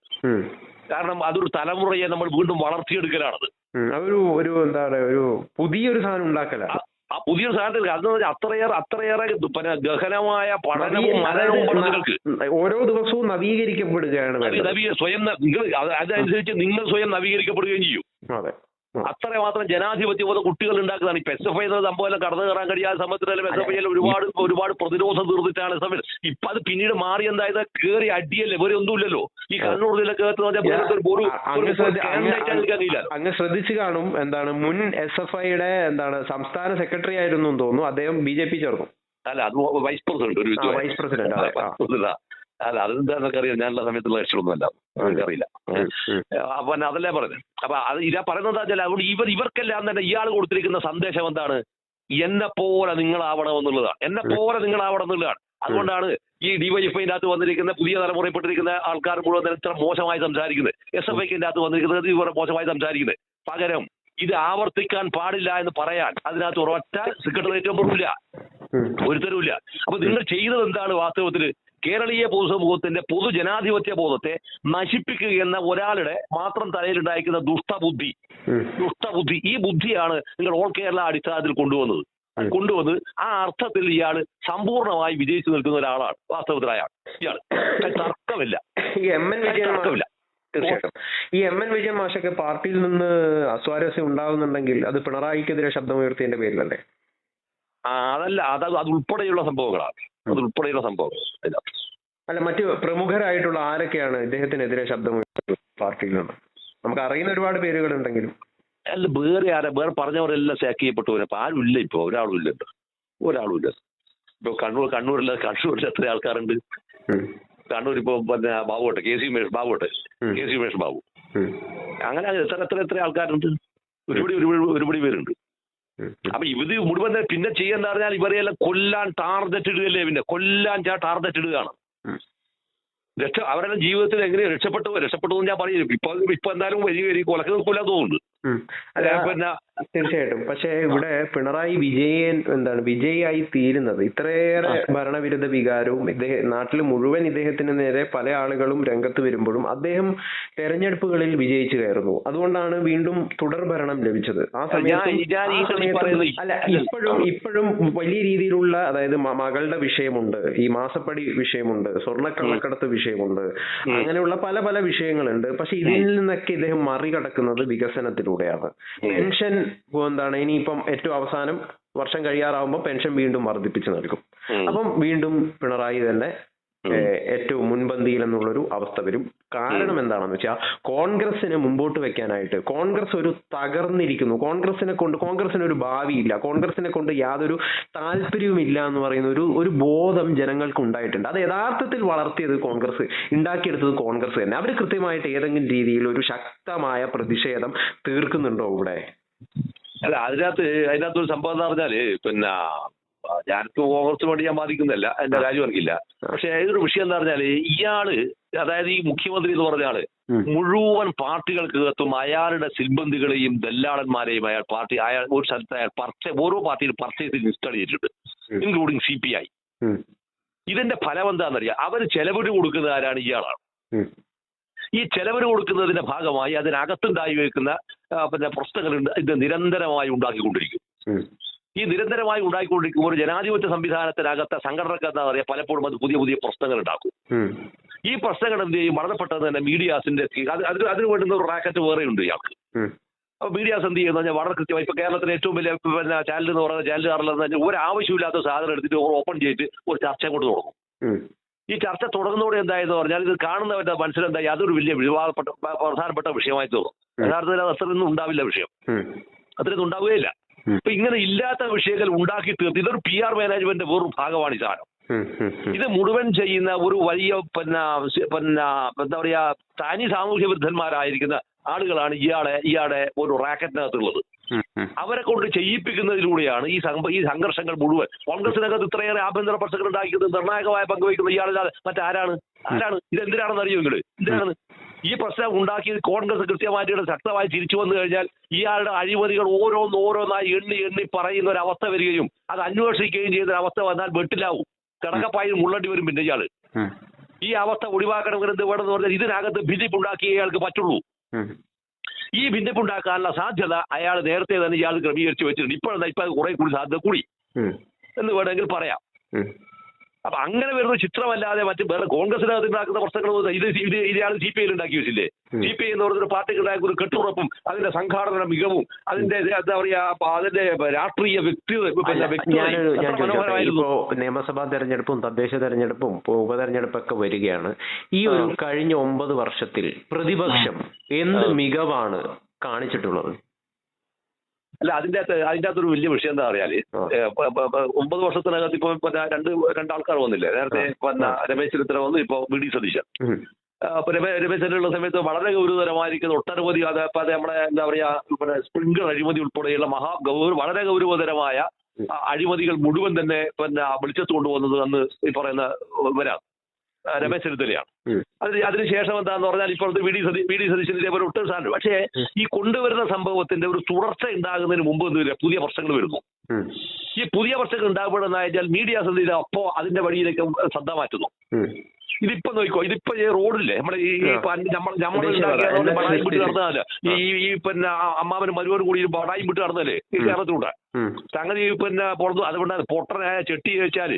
കാരണം അതൊരു തലമുറയെ നമ്മൾ വീണ്ടും വളർത്തിയെടുക്കലാണത്. അതൊരു ഒരു എന്താ ഒരു പുതിയൊരു സാധനം ഉണ്ടാക്കല ആ- പുതിയൊരു പുതിയ സാധനത്തിൽ പറഞ്ഞാൽ അത്രയേറെ അത്രയേറെ പിന്നെ ഗഹനമായ പഠനവും മനനവും പഠനങ്ങൾക്ക് ഓരോ ദിവസവും നവീകരിക്കപ്പെടുകയാണ് നവീ-. സ്വയം നിങ്ങൾ അത് അതനുസരിച്ച് നിങ്ങൾ സ്വയം നവീകരിക്കപ്പെടുകയും ചെയ്യും അതെ. അത്രമാത്രം ജനാധിപത്യ ബോധം കുട്ടികൾ ഉണ്ടാക്കുന്നതാണ്. ഇപ്പൊ എസ് എഫ് ഐ എന്ന സംഭവം കടന്നു കയറാൻ കഴിയാത്ത സമയത്തിലും എസ് എഫ് ഐയിൽ ഒരുപാട് ഒരുപാട് പ്രതിരോധം എസ് എഫ് ഐ ഇപ്പൊ അത് പിന്നീട് മാറി എന്തായത്? കേറി അടിയല്ലേ? വേറെ ഒന്നുമില്ലല്ലോ ഈ കണ്ണൂർ ജില്ല അകത്ത് പറഞ്ഞാൽ ഒരു- ഒരു അങ്ങ് ശ്രദ്ധിച്ചു കാണും എന്താണ് മുൻ എസ് എഫ് ഐയുടെ എന്താണ് സംസ്ഥാന സെക്രട്ടറി ആയിരുന്നു എന്ന് തോന്നുന്നു. അദ്ദേഹം ബി ജെ പി ചേർന്നു. അല്ല അത് വൈസ് പ്രസിഡന്റ് ഒരു വൈസ്. പ്രസിഡന്റ് അല്ല അതെന്താന്നൊക്കെ അറിയാം ഞാനുള്ള സമയത്തുള്ള കക്ഷികളൊന്നും അല്ല അറിയില്ല. അപ്പൊ അതല്ലേ പറഞ്ഞത് അപ്പൊ അത് ഇതാ പറയുന്നത് എന്താ വെച്ചാൽ അതുകൊണ്ട് ഇവർ ഇവർക്കെല്ലാം തന്നെ ഇയാൾ കൊടുത്തിരിക്കുന്ന സന്ദേശം എന്താണ്? എന്നെ പോലെ നിങ്ങളാവണം എന്നുള്ളതാണ്. എന്നെ പോലെ നിങ്ങളാവണം എന്നുള്ളതാണ്. അതുകൊണ്ടാണ് ഈ ഡിവൈഎഫ്ഐന്റെ അകത്ത് വന്നിരിക്കുന്ന പുതിയ തലമുറയിൽപ്പെട്ടിരിക്കുന്ന ആൾക്കാർ മുഴുവൻ ഇത്ര മോശമായി സംസാരിക്കുന്നത്. എസ് എഫ് ഐക്കിന്റെ അകത്ത് വന്നിരിക്കുന്നത് ഇവർ മോശമായി സംസാരിക്കുന്നത്. പകരം ഇത് ആവർത്തിക്കാൻ പാടില്ല എന്ന് പറയാൻ അതിനകത്ത് ഒരൊറ്റ സെക്രട്ടേറിയറ്റ് മെമ്പറുമില്ല ഉം. ഒരുത്തരുമില്ല. അപ്പൊ നിങ്ങൾ ചെയ്തത് എന്താണ് വാസ്തവത്തിൽ കേരളീയ പൊതുസമൂഹത്തിന്റെ പൊതുജനാധിപത്യ ബോധത്തെ നശിപ്പിക്കുക എന്ന ഒരാളുടെ മാത്രം തലയിലുണ്ടായിരിക്കുന്ന ദുഷ്ടബുദ്ധി. ദുഷ്ടബുദ്ധി. ഈ ബുദ്ധിയാണ് നിങ്ങൾ ഓൾ കേരള അടിസ്ഥാനത്തിൽ കൊണ്ടുവന്നത്. കൊണ്ടുവന്ന് ആ അർത്ഥത്തിൽ ഇയാൾ സമ്പൂർണമായി വിജയിച്ചു നിൽക്കുന്ന ഒരാളാണ്. വാസ്തവത്തിൽ അയാൾ ഇയാൾ തർക്കമില്ല. തർക്കമില്ല. തീർച്ചയായിട്ടും. ഈ എം എൻ വിജയൻ മാഷൊക്കെ പാർട്ടിയിൽ നിന്ന് അസ്വാരസ്യം ഉണ്ടാകുന്നുണ്ടെങ്കിൽ അത് പിണറായിക്കെതിരെ ശബ്ദമുയർത്തിയതിന്റെ പേരിലല്ലേ? അതല്ല അത് അത് ഉൾപ്പെടെയുള്ള സംഭവങ്ങളാണ്. അത് ഉൾപ്പെടെയുള്ള സംഭവങ്ങൾ അതിനകത്ത്. അല്ല മറ്റു പ്രമുഖരായിട്ടുള്ള ആരൊക്കെയാണ് ഇദ്ദേഹത്തിനെതിരെ ശബ്ദമുയർത്തുന്നത് പാർട്ടിയിൽ നിന്ന്? നമുക്ക് അറിയുന്ന ഒരുപാട് പേരുകൾ ഉണ്ടെങ്കിലും അല്ല വേറെ ആരാ വേറെ പറഞ്ഞവരെല്ലാം സാക്ക് ചെയ്യപ്പെട്ടു അപ്പൊ ആരും ഇല്ല ഇപ്പൊ ഒരാളും ഇല്ല ഒരാളും ഇല്ല ഇപ്പൊ കണ്ണൂർ കണ്ണൂരില്ല കണ്ണൂരിൽ എത്ര ആൾക്കാരുണ്ട്. കണ്ണൂർ ഇപ്പൊ പിന്നെ ബാബുട്ടെ കെ സി ഉമേഷ് ബാബുട്ടെ ഓട്ടെ കെ സി ഉമേഷ് ബാബു. അങ്ങനെ എത്ര എത്ര എത്ര ആൾക്കാരുണ്ട്? ഒരുപടി ഒരുപടി ഒരുപടി പേരുണ്ട്. അപ്പൊ ഇത് മുഴുവൻ പിന്നെ ചെയ്യാന്ന് പറഞ്ഞാൽ ഇവരെയെല്ലാം കൊല്ലാൻ ടാർഗറ്റ് ഇടുകയല്ലേ പിന്നെ. കൊല്ലാൻ ടാർഗറ്റ് ഇടുകയാണ്. രക്ഷ അവരുടെ ജീവിതത്തിൽ എങ്ങനെയോ രക്ഷപ്പെട്ടു രക്ഷപ്പെട്ടു എന്ന് ഞാൻ പറയും. ഇപ്പൊ ഇപ്പൊ എന്തായാലും വലിയ വലിയ കൊലക്ക് നിൽക്കില്ല തോന്നുന്നുണ്ട്. അല്ല പിന്നെ തീർച്ചയായിട്ടും. പക്ഷേ ഇവിടെ പിണറായി വിജയൻ എന്താണ് വിജയിയായി തീരുന്നത്. ഇത്രയേറെ ഭരണവിരുദ്ധ വികാരവും ഇദ്ദേഹം നാട്ടിൽ മുഴുവൻ ഇദ്ദേഹത്തിന് നേരെ പല ആളുകളും രംഗത്ത് വരുമ്പോഴും അദ്ദേഹം തെരഞ്ഞെടുപ്പുകളിൽ വിജയിച്ചു കയറുന്നു അതുകൊണ്ടാണ് വീണ്ടും തുടർ ഭരണം ലഭിച്ചത്. ആ സമയത്ത് അല്ല ഇപ്പോഴും ഇപ്പോഴും വലിയ രീതിയിലുള്ള അതായത് മകളുടെ വിഷയമുണ്ട് ഈ മാസപ്പടി വിഷയമുണ്ട് സ്വർണക്കള്ളക്കടത്ത് വിഷയമുണ്ട് അങ്ങനെയുള്ള പല പല വിഷയങ്ങളുണ്ട്. പക്ഷെ ഇതിൽ നിന്നൊക്കെ ഇദ്ദേഹം മറികടക്കുന്നത് വികസനത്തിലൂടെയാണ് പെൻഷൻ എന്താണ്? ഇനിയിപ്പം ഏറ്റവും അവസാനം വർഷം കഴിയാറാവുമ്പോൾ പെൻഷൻ വീണ്ടും വർദ്ധിപ്പിച്ചു നൽകും. അപ്പം വീണ്ടും പിണറായി തന്നെ ഏറ്റവും മുൻപന്തിയിൽ എന്നുള്ളൊരു അവസ്ഥ വരും. കാരണം എന്താണെന്ന് വെച്ചാൽ കോൺഗ്രസിനെ മുമ്പോട്ട് വെക്കാനായിട്ട് കോൺഗ്രസ് ഒരു തകർന്നിരിക്കുന്നു. കോൺഗ്രസിനെ കൊണ്ട് കോൺഗ്രസിന് ഒരു ഭാവിയില്ല. കോൺഗ്രസിനെ കൊണ്ട് യാതൊരു താല്പര്യവുമില്ല എന്ന് പറയുന്ന ഒരു ഒരു ബോധം ജനങ്ങൾക്ക് ഉണ്ടായിട്ടുണ്ട്. അത് യഥാർത്ഥത്തിൽ വളർത്തിയത് കോൺഗ്രസ് ഉണ്ടാക്കിയെടുത്തത് കോൺഗ്രസ് തന്നെ. അവർ കൃത്യമായിട്ട് ഏതെങ്കിലും രീതിയിൽ ഒരു ശക്തമായ പ്രതിഷേധം തീർക്കുന്നുണ്ടോ ഇവിടെ? അല്ല അതിനകത്ത് അതിനകത്ത് ഒരു സംഭവം എന്ന് പറഞ്ഞാൽ പിന്നെ ഞാനിപ്പോ കോൺഗ്രസ് വേണ്ടി ഞാൻ ബാധിക്കുന്നില്ല എന്റെ കാര്യം എനിക്കില്ല പക്ഷെ ഇതൊരു വിഷയം എന്ന് പറഞ്ഞാൽ ഇയാൾ അതായത് ഈ മുഖ്യമന്ത്രി എന്ന് പറഞ്ഞ ആൾ മുഴുവൻ പാർട്ടികൾക്കകത്തും അയാളുടെ സിൽബന്ധികളെയും ദല്ലാളന്മാരെയും അയാൾ പാർട്ടി അയാൾ ഒരു സ്ഥലത്ത് അയാൾ പർച്ചേ ഓരോ പാർട്ടിയിൽ പർച്ചേസ് ഇൻസ്റ്റാൾ ചെയ്തിട്ടുണ്ട്. Including C P I. ഇതിന്റെ ഫലം എന്താണെന്നറിയാം അവർ ചെലവിന് കൊടുക്കുന്ന ആരാണ്? ഇയാളാണ്. ഈ ചെലവിന് കൊടുക്കുന്നതിന്റെ ഭാഗമായി അതിനകത്തുണ്ടായി വെക്കുന്ന പിന്നെ പ്രശ്നങ്ങൾ ഇത് നിരന്തരമായി ഉണ്ടാക്കിക്കൊണ്ടിരിക്കും. ഈ നിരന്തരമായി ഉണ്ടായിക്കൊണ്ടിരിക്കുമ്പോൾ ഒരു ജനാധിപത്യ സംവിധാനത്തിനകത്തെ സംഘടനക്ക് എന്താ പറയുക പലപ്പോഴും അത് പുതിയ പുതിയ പ്രശ്നങ്ങൾ ഉണ്ടാക്കും. ഈ പ്രശ്നങ്ങൾ എന്ത് ചെയ്യും? വളരെ പെട്ടെന്ന് തന്നെ മീഡിയാസിന്റെ അത് അതിന് അതിന് വേണ്ടുന്ന ഒരു റാക്കറ്റ് വേറെ ഉണ്ട് ഇയാൾക്ക്. അപ്പൊ മീഡിയാസ് എന്ത് ചെയ്യുന്ന? പറഞ്ഞാൽ വളരെ കൃത്യമായി ഇപ്പൊ കേരളത്തിലെ ഏറ്റവും വലിയ പിന്നെ ചാനൽ എന്ന് പറയുന്ന ചാനലുകാരിലെന്ന് ഒരു ആവശ്യമില്ലാത്ത സാധനം എടുത്തിട്ട് ഓപ്പൺ ചെയ്തിട്ട് ഒരു ചർച്ച കൊണ്ട് തുടങ്ങും. ഈ ചർച്ച തുടങ്ങുന്നതോടെ എന്തായെന്ന് പറഞ്ഞാൽ ഇത് കാണുന്നവരുടെ മനസ്സിലെന്തായി അതൊരു വലിയ വിവാദപ്പെട്ട പ്രധാനപ്പെട്ട വിഷയമായി തോന്നും. യഥാർത്ഥത്തിൽ അത് അത്രയൊന്നും ഉണ്ടാവില്ല വിഷയം. അത്രയൊന്നും ഉണ്ടാവുകയില്ല. അപ്പൊ ഇങ്ങനെ ഇല്ലാത്ത വിഷയങ്ങൾ ഉണ്ടാക്കി തീർത്ത് ഇതൊരു പി ആർ മാനേജ്മെന്റ് വേറൊരു ഭാഗമാണ് ഈ സാധനം. ഇത് മുഴുവൻ ചെയ്യുന്ന ഒരു വലിയ പിന്നെ പിന്നെ എന്താ പറയാ തനി സാമൂഹ്യ വിരുദ്ധന്മാരായിരിക്കുന്ന ആളുകളാണ് ഇയാളെ ഇയാളെ ഒരു റാക്കറ്റിനകത്തുള്ളത്. അവരെ കൊണ്ട് ചെയ്യിപ്പിക്കുന്നതിലൂടെയാണ് ഈ ഈ സംഘർഷങ്ങൾ മുഴുവൻ. കോൺഗ്രസിനകത്ത് ഇത്രയേറെ ആഭ്യന്തര പ്രശ്നങ്ങൾ ഉണ്ടാക്കിയത് നിർണായകമായ പങ്കുവയ്ക്കുന്ന ഇയാളില്ലാതെ മറ്റാരാണ്? ആരാണ്? ഇത് എന്തിനാണെന്ന് അറിയുമെങ്കിൽ എന്തിനാണ്? ഈ പ്രശ്നം ഉണ്ടാക്കിയത് കോൺഗ്രസ് കൃത്യമായിട്ട് ശക്തമായി തിരിച്ചു വന്നു കഴിഞ്ഞാൽ ഇയാളുടെ അഴിമതികൾ ഓരോന്ന് ഓരോന്നായി എണ്ണി എണ്ണി പറയുന്ന ഒരു അവസ്ഥ വരികയും അത് അന്വേഷിക്കുകയും ചെയ്യുന്ന അവസ്ഥ വന്നാൽ വെട്ടിലാവും. കിടക്കപ്പായി മുള്ളണ്ടി വരും പിന്നെ ഇയാൾ. ഈ അവസ്ഥ ഒഴിവാക്കണമെങ്കിൽ എന്ത് വേണമെന്ന് പറഞ്ഞാൽ ഇതിനകത്ത് ഭിന്നിപ്പുണ്ടാക്കിയേ ഇയാൾക്ക് പറ്റുള്ളൂ. ഈ ഭിന്നിപ്പുണ്ടാക്കാനുള്ള സാധ്യത അയാൾ നേരത്തെ തന്നെ ഇയാൾ ക്രമീകരിച്ച് വെച്ചിട്ടുണ്ട്. ഇപ്പോഴെന്താ? ഇപ്പൊ കുറെ കൂടി സാധ്യത കൂടി. എന്ന് വേണമെങ്കിൽ പറയാം. അപ്പൊ അങ്ങനെ വരുന്ന ചിത്രമല്ലാതെ മറ്റ് വേറെ കോൺഗ്രസിനകത്ത് ഉണ്ടാക്കുന്ന പ്രശ്നങ്ങൾ ഇത് ഇത് ഇയാൾ സി പി ഐയിൽ ഉണ്ടാക്കി വെച്ചില്ലേ? സി പി ഐ എന്ന് പറയുന്ന ഒരു പാർട്ടിക്ക് ഉണ്ടാക്കുന്ന ഒരു കെട്ടുറപ്പും അതിന്റെ സംഘാടന മികവും അതിന്റെ എന്താ പറയാ അതിന്റെ രാഷ്ട്രീയ വ്യക്തി ഇപ്പോ നിയമസഭാ തെരഞ്ഞെടുപ്പും തദ്ദേശ തെരഞ്ഞെടുപ്പും ഉപതെരഞ്ഞെടുപ്പൊക്കെ വരികയാണ്. ഈ ഒരു കഴിഞ്ഞ ഒമ്പത് വർഷത്തിൽ പ്രതിപക്ഷം എന്ത് മികവാണ് കാണിച്ചിട്ടുള്ളത്? അല്ല അതിന്റെ അകത്ത് അതിന്റെ അകത്തൊരു വലിയ വിഷയം എന്താ പറയാൽ ആ. ഏ, പ- പ- പ- ഒമ്പത് വർഷത്തിനകത്ത് ഇപ്പൊ രണ്ട് രണ്ടാൾക്കാർ വന്നില്ലേ? നേരത്തെ വന്ന പിന്നെ. രമേശ് ചെന്നിത്തല വന്നു ഇപ്പൊ വി. ഡി. സതീശൻ. അപ്പൊ രമേ- രമേശ് ചെന്നിത്തല സമയത്ത് വളരെ ഗൗരവതരമായിരിക്കുന്ന ഒട്ടനവധി അത് അപ്പൊ അത് നമ്മുടെ എന്താ പറയാ പിന്നെ സ്പ്രിംഗിൾ അഴിമതി ഉൾപ്പെടെയുള്ള മഹാ ഗൗരവ വളരെ ഗൗരവതരമായ അഴിമതികൾ മുഴുവൻ തന്നെ പിന്നെ വെളിച്ചത്ത് കൊണ്ടുവന്നത് അന്ന് ഈ പറയുന്ന വരാം. രമേശ് ചെന്നിത്തലയാണ് അത് അതിന് അതിനുശേഷം എന്താന്ന് പറഞ്ഞാൽ ഇപ്പോഴത്തെ വി ഡി സതീ വി ഡി സതീശന്റെ ഇതേപോലെ ഒട്ടും സാധനം പക്ഷേ ഈ കൊണ്ടുവരുന്ന സംഭവത്തിന്റെ ഒരു തുടർച്ച ഉണ്ടാകുന്നതിന് മുമ്പ് എന്ത് വരിക പുതിയ പ്രശ്നങ്ങൾ വരുന്നു. ഈ പുതിയ പ്രശ്നങ്ങൾ ഉണ്ടാകുമ്പോഴെന്ന് വെച്ചാൽ മീഡിയ സന്ധിയിൽ അപ്പോ അതിന്റെ വഴിയിലേക്ക് ശ്രദ്ധ മാറ്റുന്നു. ഇതിപ്പോ നോക്കോ ഇതിപ്പോ ഈ റോഡില്ലേ നമ്മുടെ ഈ. നമ്മൾ നമ്മൾ ബടായും വിട്ട് നടന്നതല്ല. ഈ ഈ പിന്നെ അമ്മാവനും മരുവനും കൂടി ബടായും വിട്ട് നടന്നല്ലേ ഈ. കേരളത്തിലൂടെ. സംഗതി പിന്നെ പുറത്തു അതുകൊണ്ടാണ് പൊട്ടനായ ചെട്ടി വെച്ചാൽ.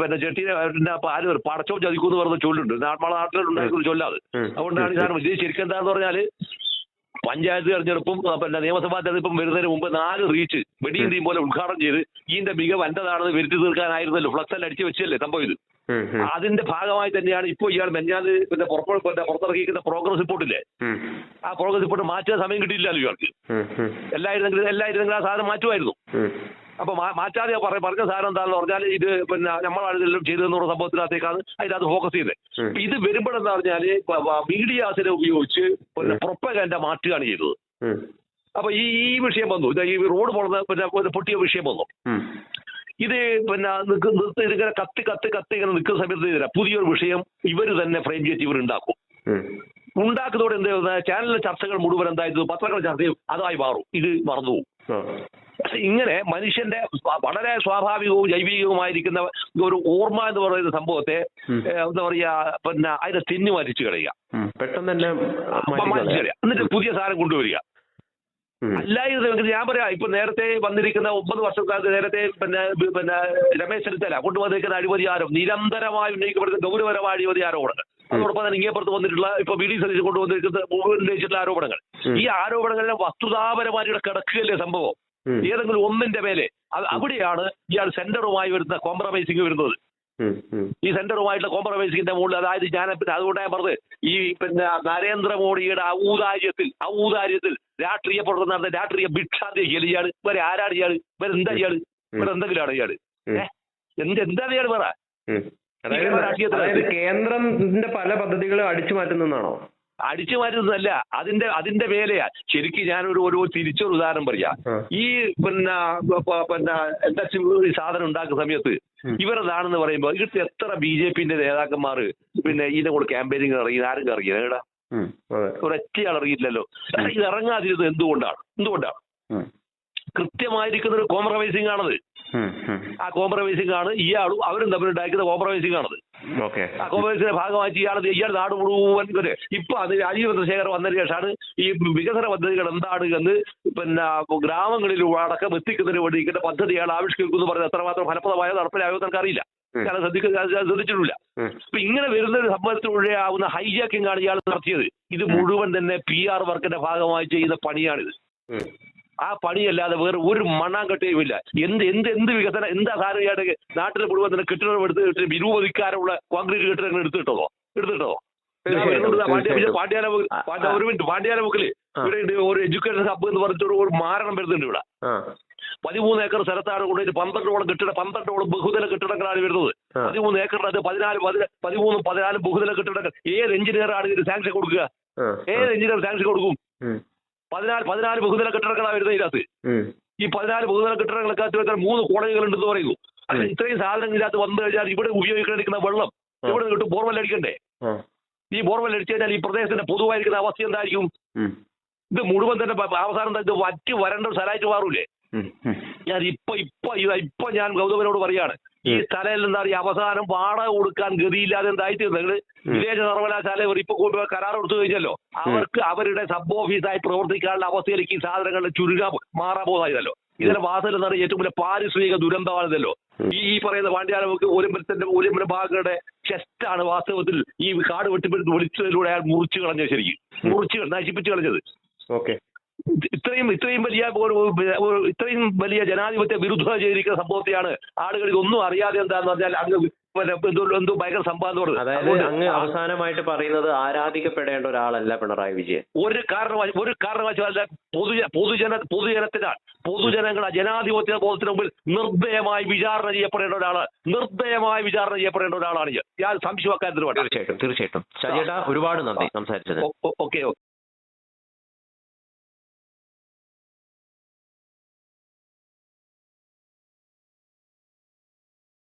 പിന്നെ ചെട്ടിനെ ആര് പടച്ചോ ചതിക്കൂന്ന് പറഞ്ഞ ചൊല്ലുണ്ട്. നമ്മളെ നാട്ടിലുണ്ടായിരുന്ന ചൊല്ലാതെ. അതുകൊണ്ടാണ് ഞാൻ ഇത് ശരിക്കും എന്താന്ന് പറഞ്ഞാൽ പഞ്ചായത്ത് തെരഞ്ഞെടുപ്പും പിന്നെ നിയമസഭാ തെരഞ്ഞെടുപ്പും വരുന്നതിന് മുമ്പ് നാല് റീച്ച് വെടിയും തീം പോലെ ഉദ്ഘാടനം ചെയ്ത് ഇതിന്റെ മികവ് എന്റേതാണെന്ന് വരുത്തി തീർക്കാനായിരുന്നല്ലോ. ഫ്ലക്സ് എല്ലാം അടിച്ചു വെച്ചല്ലേ സംഭവം ഇത്? അതിന്റെ ഭാഗമായി തന്നെയാണ് ഇപ്പോൾ ഇയാൾ മെഞ്ഞാത് പിന്നെ പുറത്തിറക്കിയിരിക്കുന്ന പ്രോഗ്രസ് റിപ്പോർട്ടില്ലേ ആ പ്രോഗ്രസ് റിപ്പോർട്ട് മാറ്റാൻ സമയം കിട്ടിയില്ലല്ലോ ഇയാൾക്ക്. എല്ലായിരുന്നെങ്കിലും എല്ലായിരുന്നെങ്കിലും ആ സാധനം മാറ്റുമായിരുന്നു. അപ്പൊ മാറ്റാതെ പറ പറഞ്ഞ സാധനം എന്താണെന്ന് പറഞ്ഞാൽ ഇത് പിന്നെ നമ്മളാണ് ഇതെല്ലാം ചെയ്തതെന്നുള്ള സംഭവത്തിനകത്തേക്കാണ് അതിനകത്ത് ഫോക്കസ് ചെയ്തത് ഇത് വരുമ്പോഴെന്ന് പറഞ്ഞാൽ മീഡിയാസിനെ ഉപയോഗിച്ച് പിന്നെ പ്രൊപ്പഗാൻഡ മാറ്റുകയാണ് ചെയ്തത്. അപ്പൊ ഈ ഈ വിഷയം വന്നു. ഈ റോഡ് പൊളന്ന് പിന്നെ പൊട്ടിയ വിഷയം വന്നു. ഇത് പിന്നെ ഇതിങ്ങനെ കത്തി കത്തി കത്തി ഇങ്ങനെ നിൽക്കുന്ന സമയത്ത് ഇതില്ല പുതിയൊരു വിഷയം ഇവർ തന്നെ ഫ്രെയിം ചെയ്തിട്ട് ഇവർ ഉണ്ടാക്കും. ഉണ്ടാക്കുന്നതോടെ എന്ത് ചാനലിലെ ചർച്ചകൾ മുഴുവൻ എന്തായത് പത്രങ്ങൾ ചർച്ച ചെയ്യും. അതായി മാറും. ഇത് മറന്നു. ഇങ്ങനെ മനുഷ്യന്റെ വളരെ സ്വാഭാവികവും ജൈവികവുമായിരിക്കുന്ന ഒരു ഓർമ്മ എന്ന് പറയുന്ന സംഭവത്തെ എന്താ പറയാ പിന്നെ അതിനെ തിന്നു മരിച്ചു കളയുക. പെട്ടെന്ന് തന്നെ എന്നിട്ട് പുതിയ സാധനം കൊണ്ടുവരിക. അല്ലായിരുന്നെങ്കിൽ ഞാൻ പറയാം ഇപ്പൊ നേരത്തെ വന്നിരിക്കുന്ന ഒമ്പത് വർഷക്കാർക്ക് നേരത്തെ പിന്നെ പിന്നെ രമേശ് ചെന്നിത്തല കൊണ്ടുവന്നിരിക്കുന്ന അഴിമതി ആരോപണം നിരന്തരമായി ഉന്നയിക്കപ്പെടുന്ന ഗൗരവപരമായ അഴിമതി ആരോപണങ്ങൾ. അതോടൊപ്പം തന്നെ ഇങ്ങേപ്പുറത്ത് വന്നിട്ടുള്ള ഇപ്പൊ വി ഡി സതീശ് കൊണ്ടുവന്നിരിക്കുന്ന ഉന്നയിച്ചിട്ടുള്ള ആരോപണങ്ങൾ. ഈ ആരോപണങ്ങളിലെ വസ്തുതാപരമായിട്ട് കിടക്കുകയല്ലേ സംഭവം? ഏതെങ്കിലും ഒന്നിന്റെ മേലെ. അവിടെയാണ് ഇയാൾ സെന്ററുമായി വരുന്ന കോംപ്രമൈസിങ് വരുന്നത്. ഈ സെന്ററുമായിട്ടുള്ള കോംപ്രമൈസിന്റെ മുകളിൽ അതായത് ഞാൻ പിന്നെ അതുകൊണ്ടാണ് ഞാൻ പറഞ്ഞത് ഈ പിന്നെ നരേന്ദ്രമോദിയുടെ ഔദാര്യത്തിൽ ഔദാര്യത്തിൽ രാഷ്ട്രീയ പ്രവർത്തനം നടന്ന രാഷ്ട്രീയ ഭിക്ഷാന്തി ഇയാൾ ഇവരെ ആരാണ് ഇയാൾ ഇവരെന്താ ഇയാൾ ഇവരെ എന്തെങ്കിലാണ് ഇയാൾ. എന്ത് എന്താണ് ഇയാൾ പറ കേന്ദ്രത്തിന്റെ പല പദ്ധതികളും അടിച്ചു മാറ്റുന്നതാണോ? അടിച്ചു മാറ്റുന്നതല്ല അതിന്റെ അതിന്റെ വേലയാ. ശരിക്കും ഞാനൊരു ഒരു തിരിച്ചൊരു ഉദാഹരണം പറയാ. ഈ പിന്നെ പിന്നെ എന്താ ഈ സാധനം ഉണ്ടാക്കുന്ന സമയത്ത്. ഇവരതാണെന്ന് പറയുമ്പോൾ ഇതിട്ട് എത്ര ബി ജെ പിന്റെ നേതാക്കന്മാർ പിന്നെ ഇതിനെ കൂടെ ക്യാമ്പയിനിങ് ഇറങ്ങി ആരും ഇറങ്ങിയത്. അതെ. ഒരൊറ്റയാൾ ഇറങ്ങിയില്ലല്ലോ ഇത് ഇറങ്ങാതിരുന്നത് എന്തുകൊണ്ടാണ്? എന്തുകൊണ്ടാണ്? കൃത്യമായിരിക്കുന്ന ഒരു കോംപ്രമൈസിംഗ് ആണത്. ആ കോംപ്രമൈസിംഗ് ആണ് ഇയാളും അവരും തമ്മിൽ ഉണ്ടാക്കുന്ന കോംപ്രമൈസിംഗ് ആണത്. കോംപ്രമൈസിന്റെ ഭാഗമായിട്ട് ഇയാൾ ഇയാൾ നാട് മുഴുവൻ ഇപ്പൊ അത് രാജീവ് ചന്ദ്രശേഖർ വന്നതിന് ശേഷമാണ് ഈ വികസന പദ്ധതികൾ എന്താണ് എന്ന് പിന്നെ ഗ്രാമങ്ങളിൽ അടക്കം എത്തിക്കുന്നതിന് വേണ്ടി ഇങ്ങനെ പദ്ധതി ഇയാൾ ആവിഷ്കരിക്കുന്നു പറഞ്ഞത് എത്രമാത്രം ഫലപ്രദമായ നടപ്പിലായോ നമുക്ക് അറിയില്ല ഉം. ഞാൻ ശ്രദ്ധിച്ചിട്ടില്ല. അപ്പൊ ഇങ്ങനെ വരുന്ന ഒരു സംഭവത്തിലൂടെ ആവുന്ന ഹൈജാക്കിംഗ് ആണ് ഇയാൾ നടത്തിയത് ഇത് മുഴുവൻ തന്നെ പി ആർ വർക്കിന്റെ ഭാഗമായി ചെയ്യുന്ന പണിയാണിത്. ആ പണിയല്ലാതെ വേറെ ഒരു മണ്ണാങ്കട്ടയും ഇല്ല. എന്ത് എന്ത് എന്ത് വികസനം എന്താ ഇയാളുടെ നാട്ടിൽ മുഴുവൻ തന്നെ കെട്ടിടം എടുത്ത് ഇരുപതിക്കാരമുള്ള കോൺക്രീറ്റ് കെട്ടിടങ്ങൾ എടുത്തിട്ടോ എടുത്തിട്ടോ. ഒരു മിനിറ്റ് ഇവിടെ ഒരു എഡ്യൂക്കേഷൻ ഹബ്ബ് എന്ന് പറഞ്ഞിട്ട് ഒരു മാരണം വരുന്നുണ്ട് ഇവിടെ. പതിമൂന്ന് ഏക്കർ സ്ഥലത്താണ് കൊണ്ടുപോയിട്ട് പന്ത്രണ്ടോളം കെട്ടിട പന്ത്രണ്ടോളം ബഹുതല കെട്ടിടങ്ങളാണ് വരുന്നത്. പതിമൂന്ന് ഏക്കറിനകത്ത് പതിനാല് പതിമൂന്ന് പതിനാലും ബഹുതല കെട്ടിടങ്ങൾ. ഏത് എഞ്ചിനീയർ ആണ് ഇതിന് സാങ്ഷൻ കൊടുക്കുക. ഏത് എഞ്ചിനീയർ സാങ്ഷൻ കൊടുക്കും. പതിനാല് പതിനാല് ബഹുതല കെട്ടിടങ്ങളാണ് വരുന്നത് ഇതിനകത്ത്. ഈ പതിനാല് ബഹുതല കെട്ടിടങ്ങളൊക്കെ വെച്ചാൽ മൂന്ന് കോളേജുകൾ ഉണ്ടെന്ന് പറയുന്നു അങ്ങനെ. ഇത്രയും സാധനങ്ങൾ ഇതിനകത്ത് വന്നു കഴിഞ്ഞാൽ ഇവിടെ ഉപയോഗിക്കാതിരിക്കുന്ന വെള്ളം ഇവിടെ കിട്ടും. ബോർവെൽ അടിക്കണ്ടേ? ഈ ബോർവെൽ അടിച്ചു കഴിഞ്ഞാൽ ഈ പ്രദേശത്തിന്റെ പൊതുവായിരിക്കുന്ന അവസ്ഥ എന്തായിരിക്കും? ഇത് മുഴുവൻ തന്നെ അവസാനം ഇത് വറ്റി വരണ്ട സ്ഥലമായിട്ട് മാറൂലേ. ഞാൻ ഇപ്പൊ ഇപ്പൊ ഇപ്പൊ ഞാൻ ഗൗതമനോട് പറയാണ്. ഈ സ്ഥലം എന്താ പറയുക അവസാനം വാടക കൊടുക്കാൻ ഗതിയില്ലാതെ എന്തായിട്ട് നിങ്ങൾ വിദേശ സർവകലാശാല ഇവർ ഇപ്പൊ കൊണ്ടുപോയി കരാർ എടുത്തു കഴിഞ്ഞല്ലോ. അവർക്ക് അവരുടെ സബ് ഓഫീസായി പ്രവർത്തിക്കാനുള്ള അവസ്ഥയിലേക്ക് ഈ സാധനങ്ങളുടെ ചുരുങ്ങാൻ മാറാൻ പോകുന്നതല്ലോ ഇതിന്റെ വാസൽ എന്ന് പറയുക ഏറ്റവും വലിയ പാരിശ്രമിക ദുരന്തമാണിതല്ലോ. ഈ ഈ പറയുന്ന പാണ്ഡ്യാലമുക്ക് ഒരു ഒരുമ്പല ഭാഗങ്ങളുടെ ചെസ്റ്റാണ് വാസ്തവത്തിൽ ഈ കാട് വെട്ടിപ്പിടുത്ത് വിളിച്ചതിലൂടെ അയാൾ മുറിച്ചു കളഞ്ഞത് ശരിക്കും. മുറിച്ച് നശിപ്പിച്ചു കളഞ്ഞത്. ഓക്കെ ഇത്രയും ഇത്രയും വലിയ ഒരു ഇത്രയും വലിയ ജനാധിപത്യ വിരുദ്ധ ചെയ്തിരിക്കുന്ന സംഭവത്തെയാണ് ആളുകൾ ഇതൊന്നും അറിയാതെ എന്താന്ന് പറഞ്ഞാൽ അങ്ങ് എന്തോ ഭയങ്കര സംഭവം അതായത് അങ്ങ് അവസാനമായിട്ട് പറയുന്നത് ആരാധിക്കപ്പെടേണ്ട ഒരാളല്ല പിണറായി വിജയൻ. ഒരു കാരണവശ ഒരു കാരണവശാല പൊതുജ പൊതുജന പൊതുജനത്തിനാൽ പൊതുജനങ്ങൾ ജനാധിപത്യ ബോധത്തിന് മുമ്പിൽ നിർദ്ദയമായി വിചാരണ ചെയ്യപ്പെടേണ്ട ഒരാളാണ് നിർദ്ദയമായി വിചാരണ ചെയ്യപ്പെടേണ്ട ഒരാളാണ് ഞാൻ. സംശയം അക്കാര്യത്തിൽ തീർച്ചയായിട്ടും തീർച്ചയായിട്ടും. ഷാജിയേട്ടാ ഒരുപാട് നന്ദി സംസാരിച്ചത് ഓക്കെ ഓക്കെ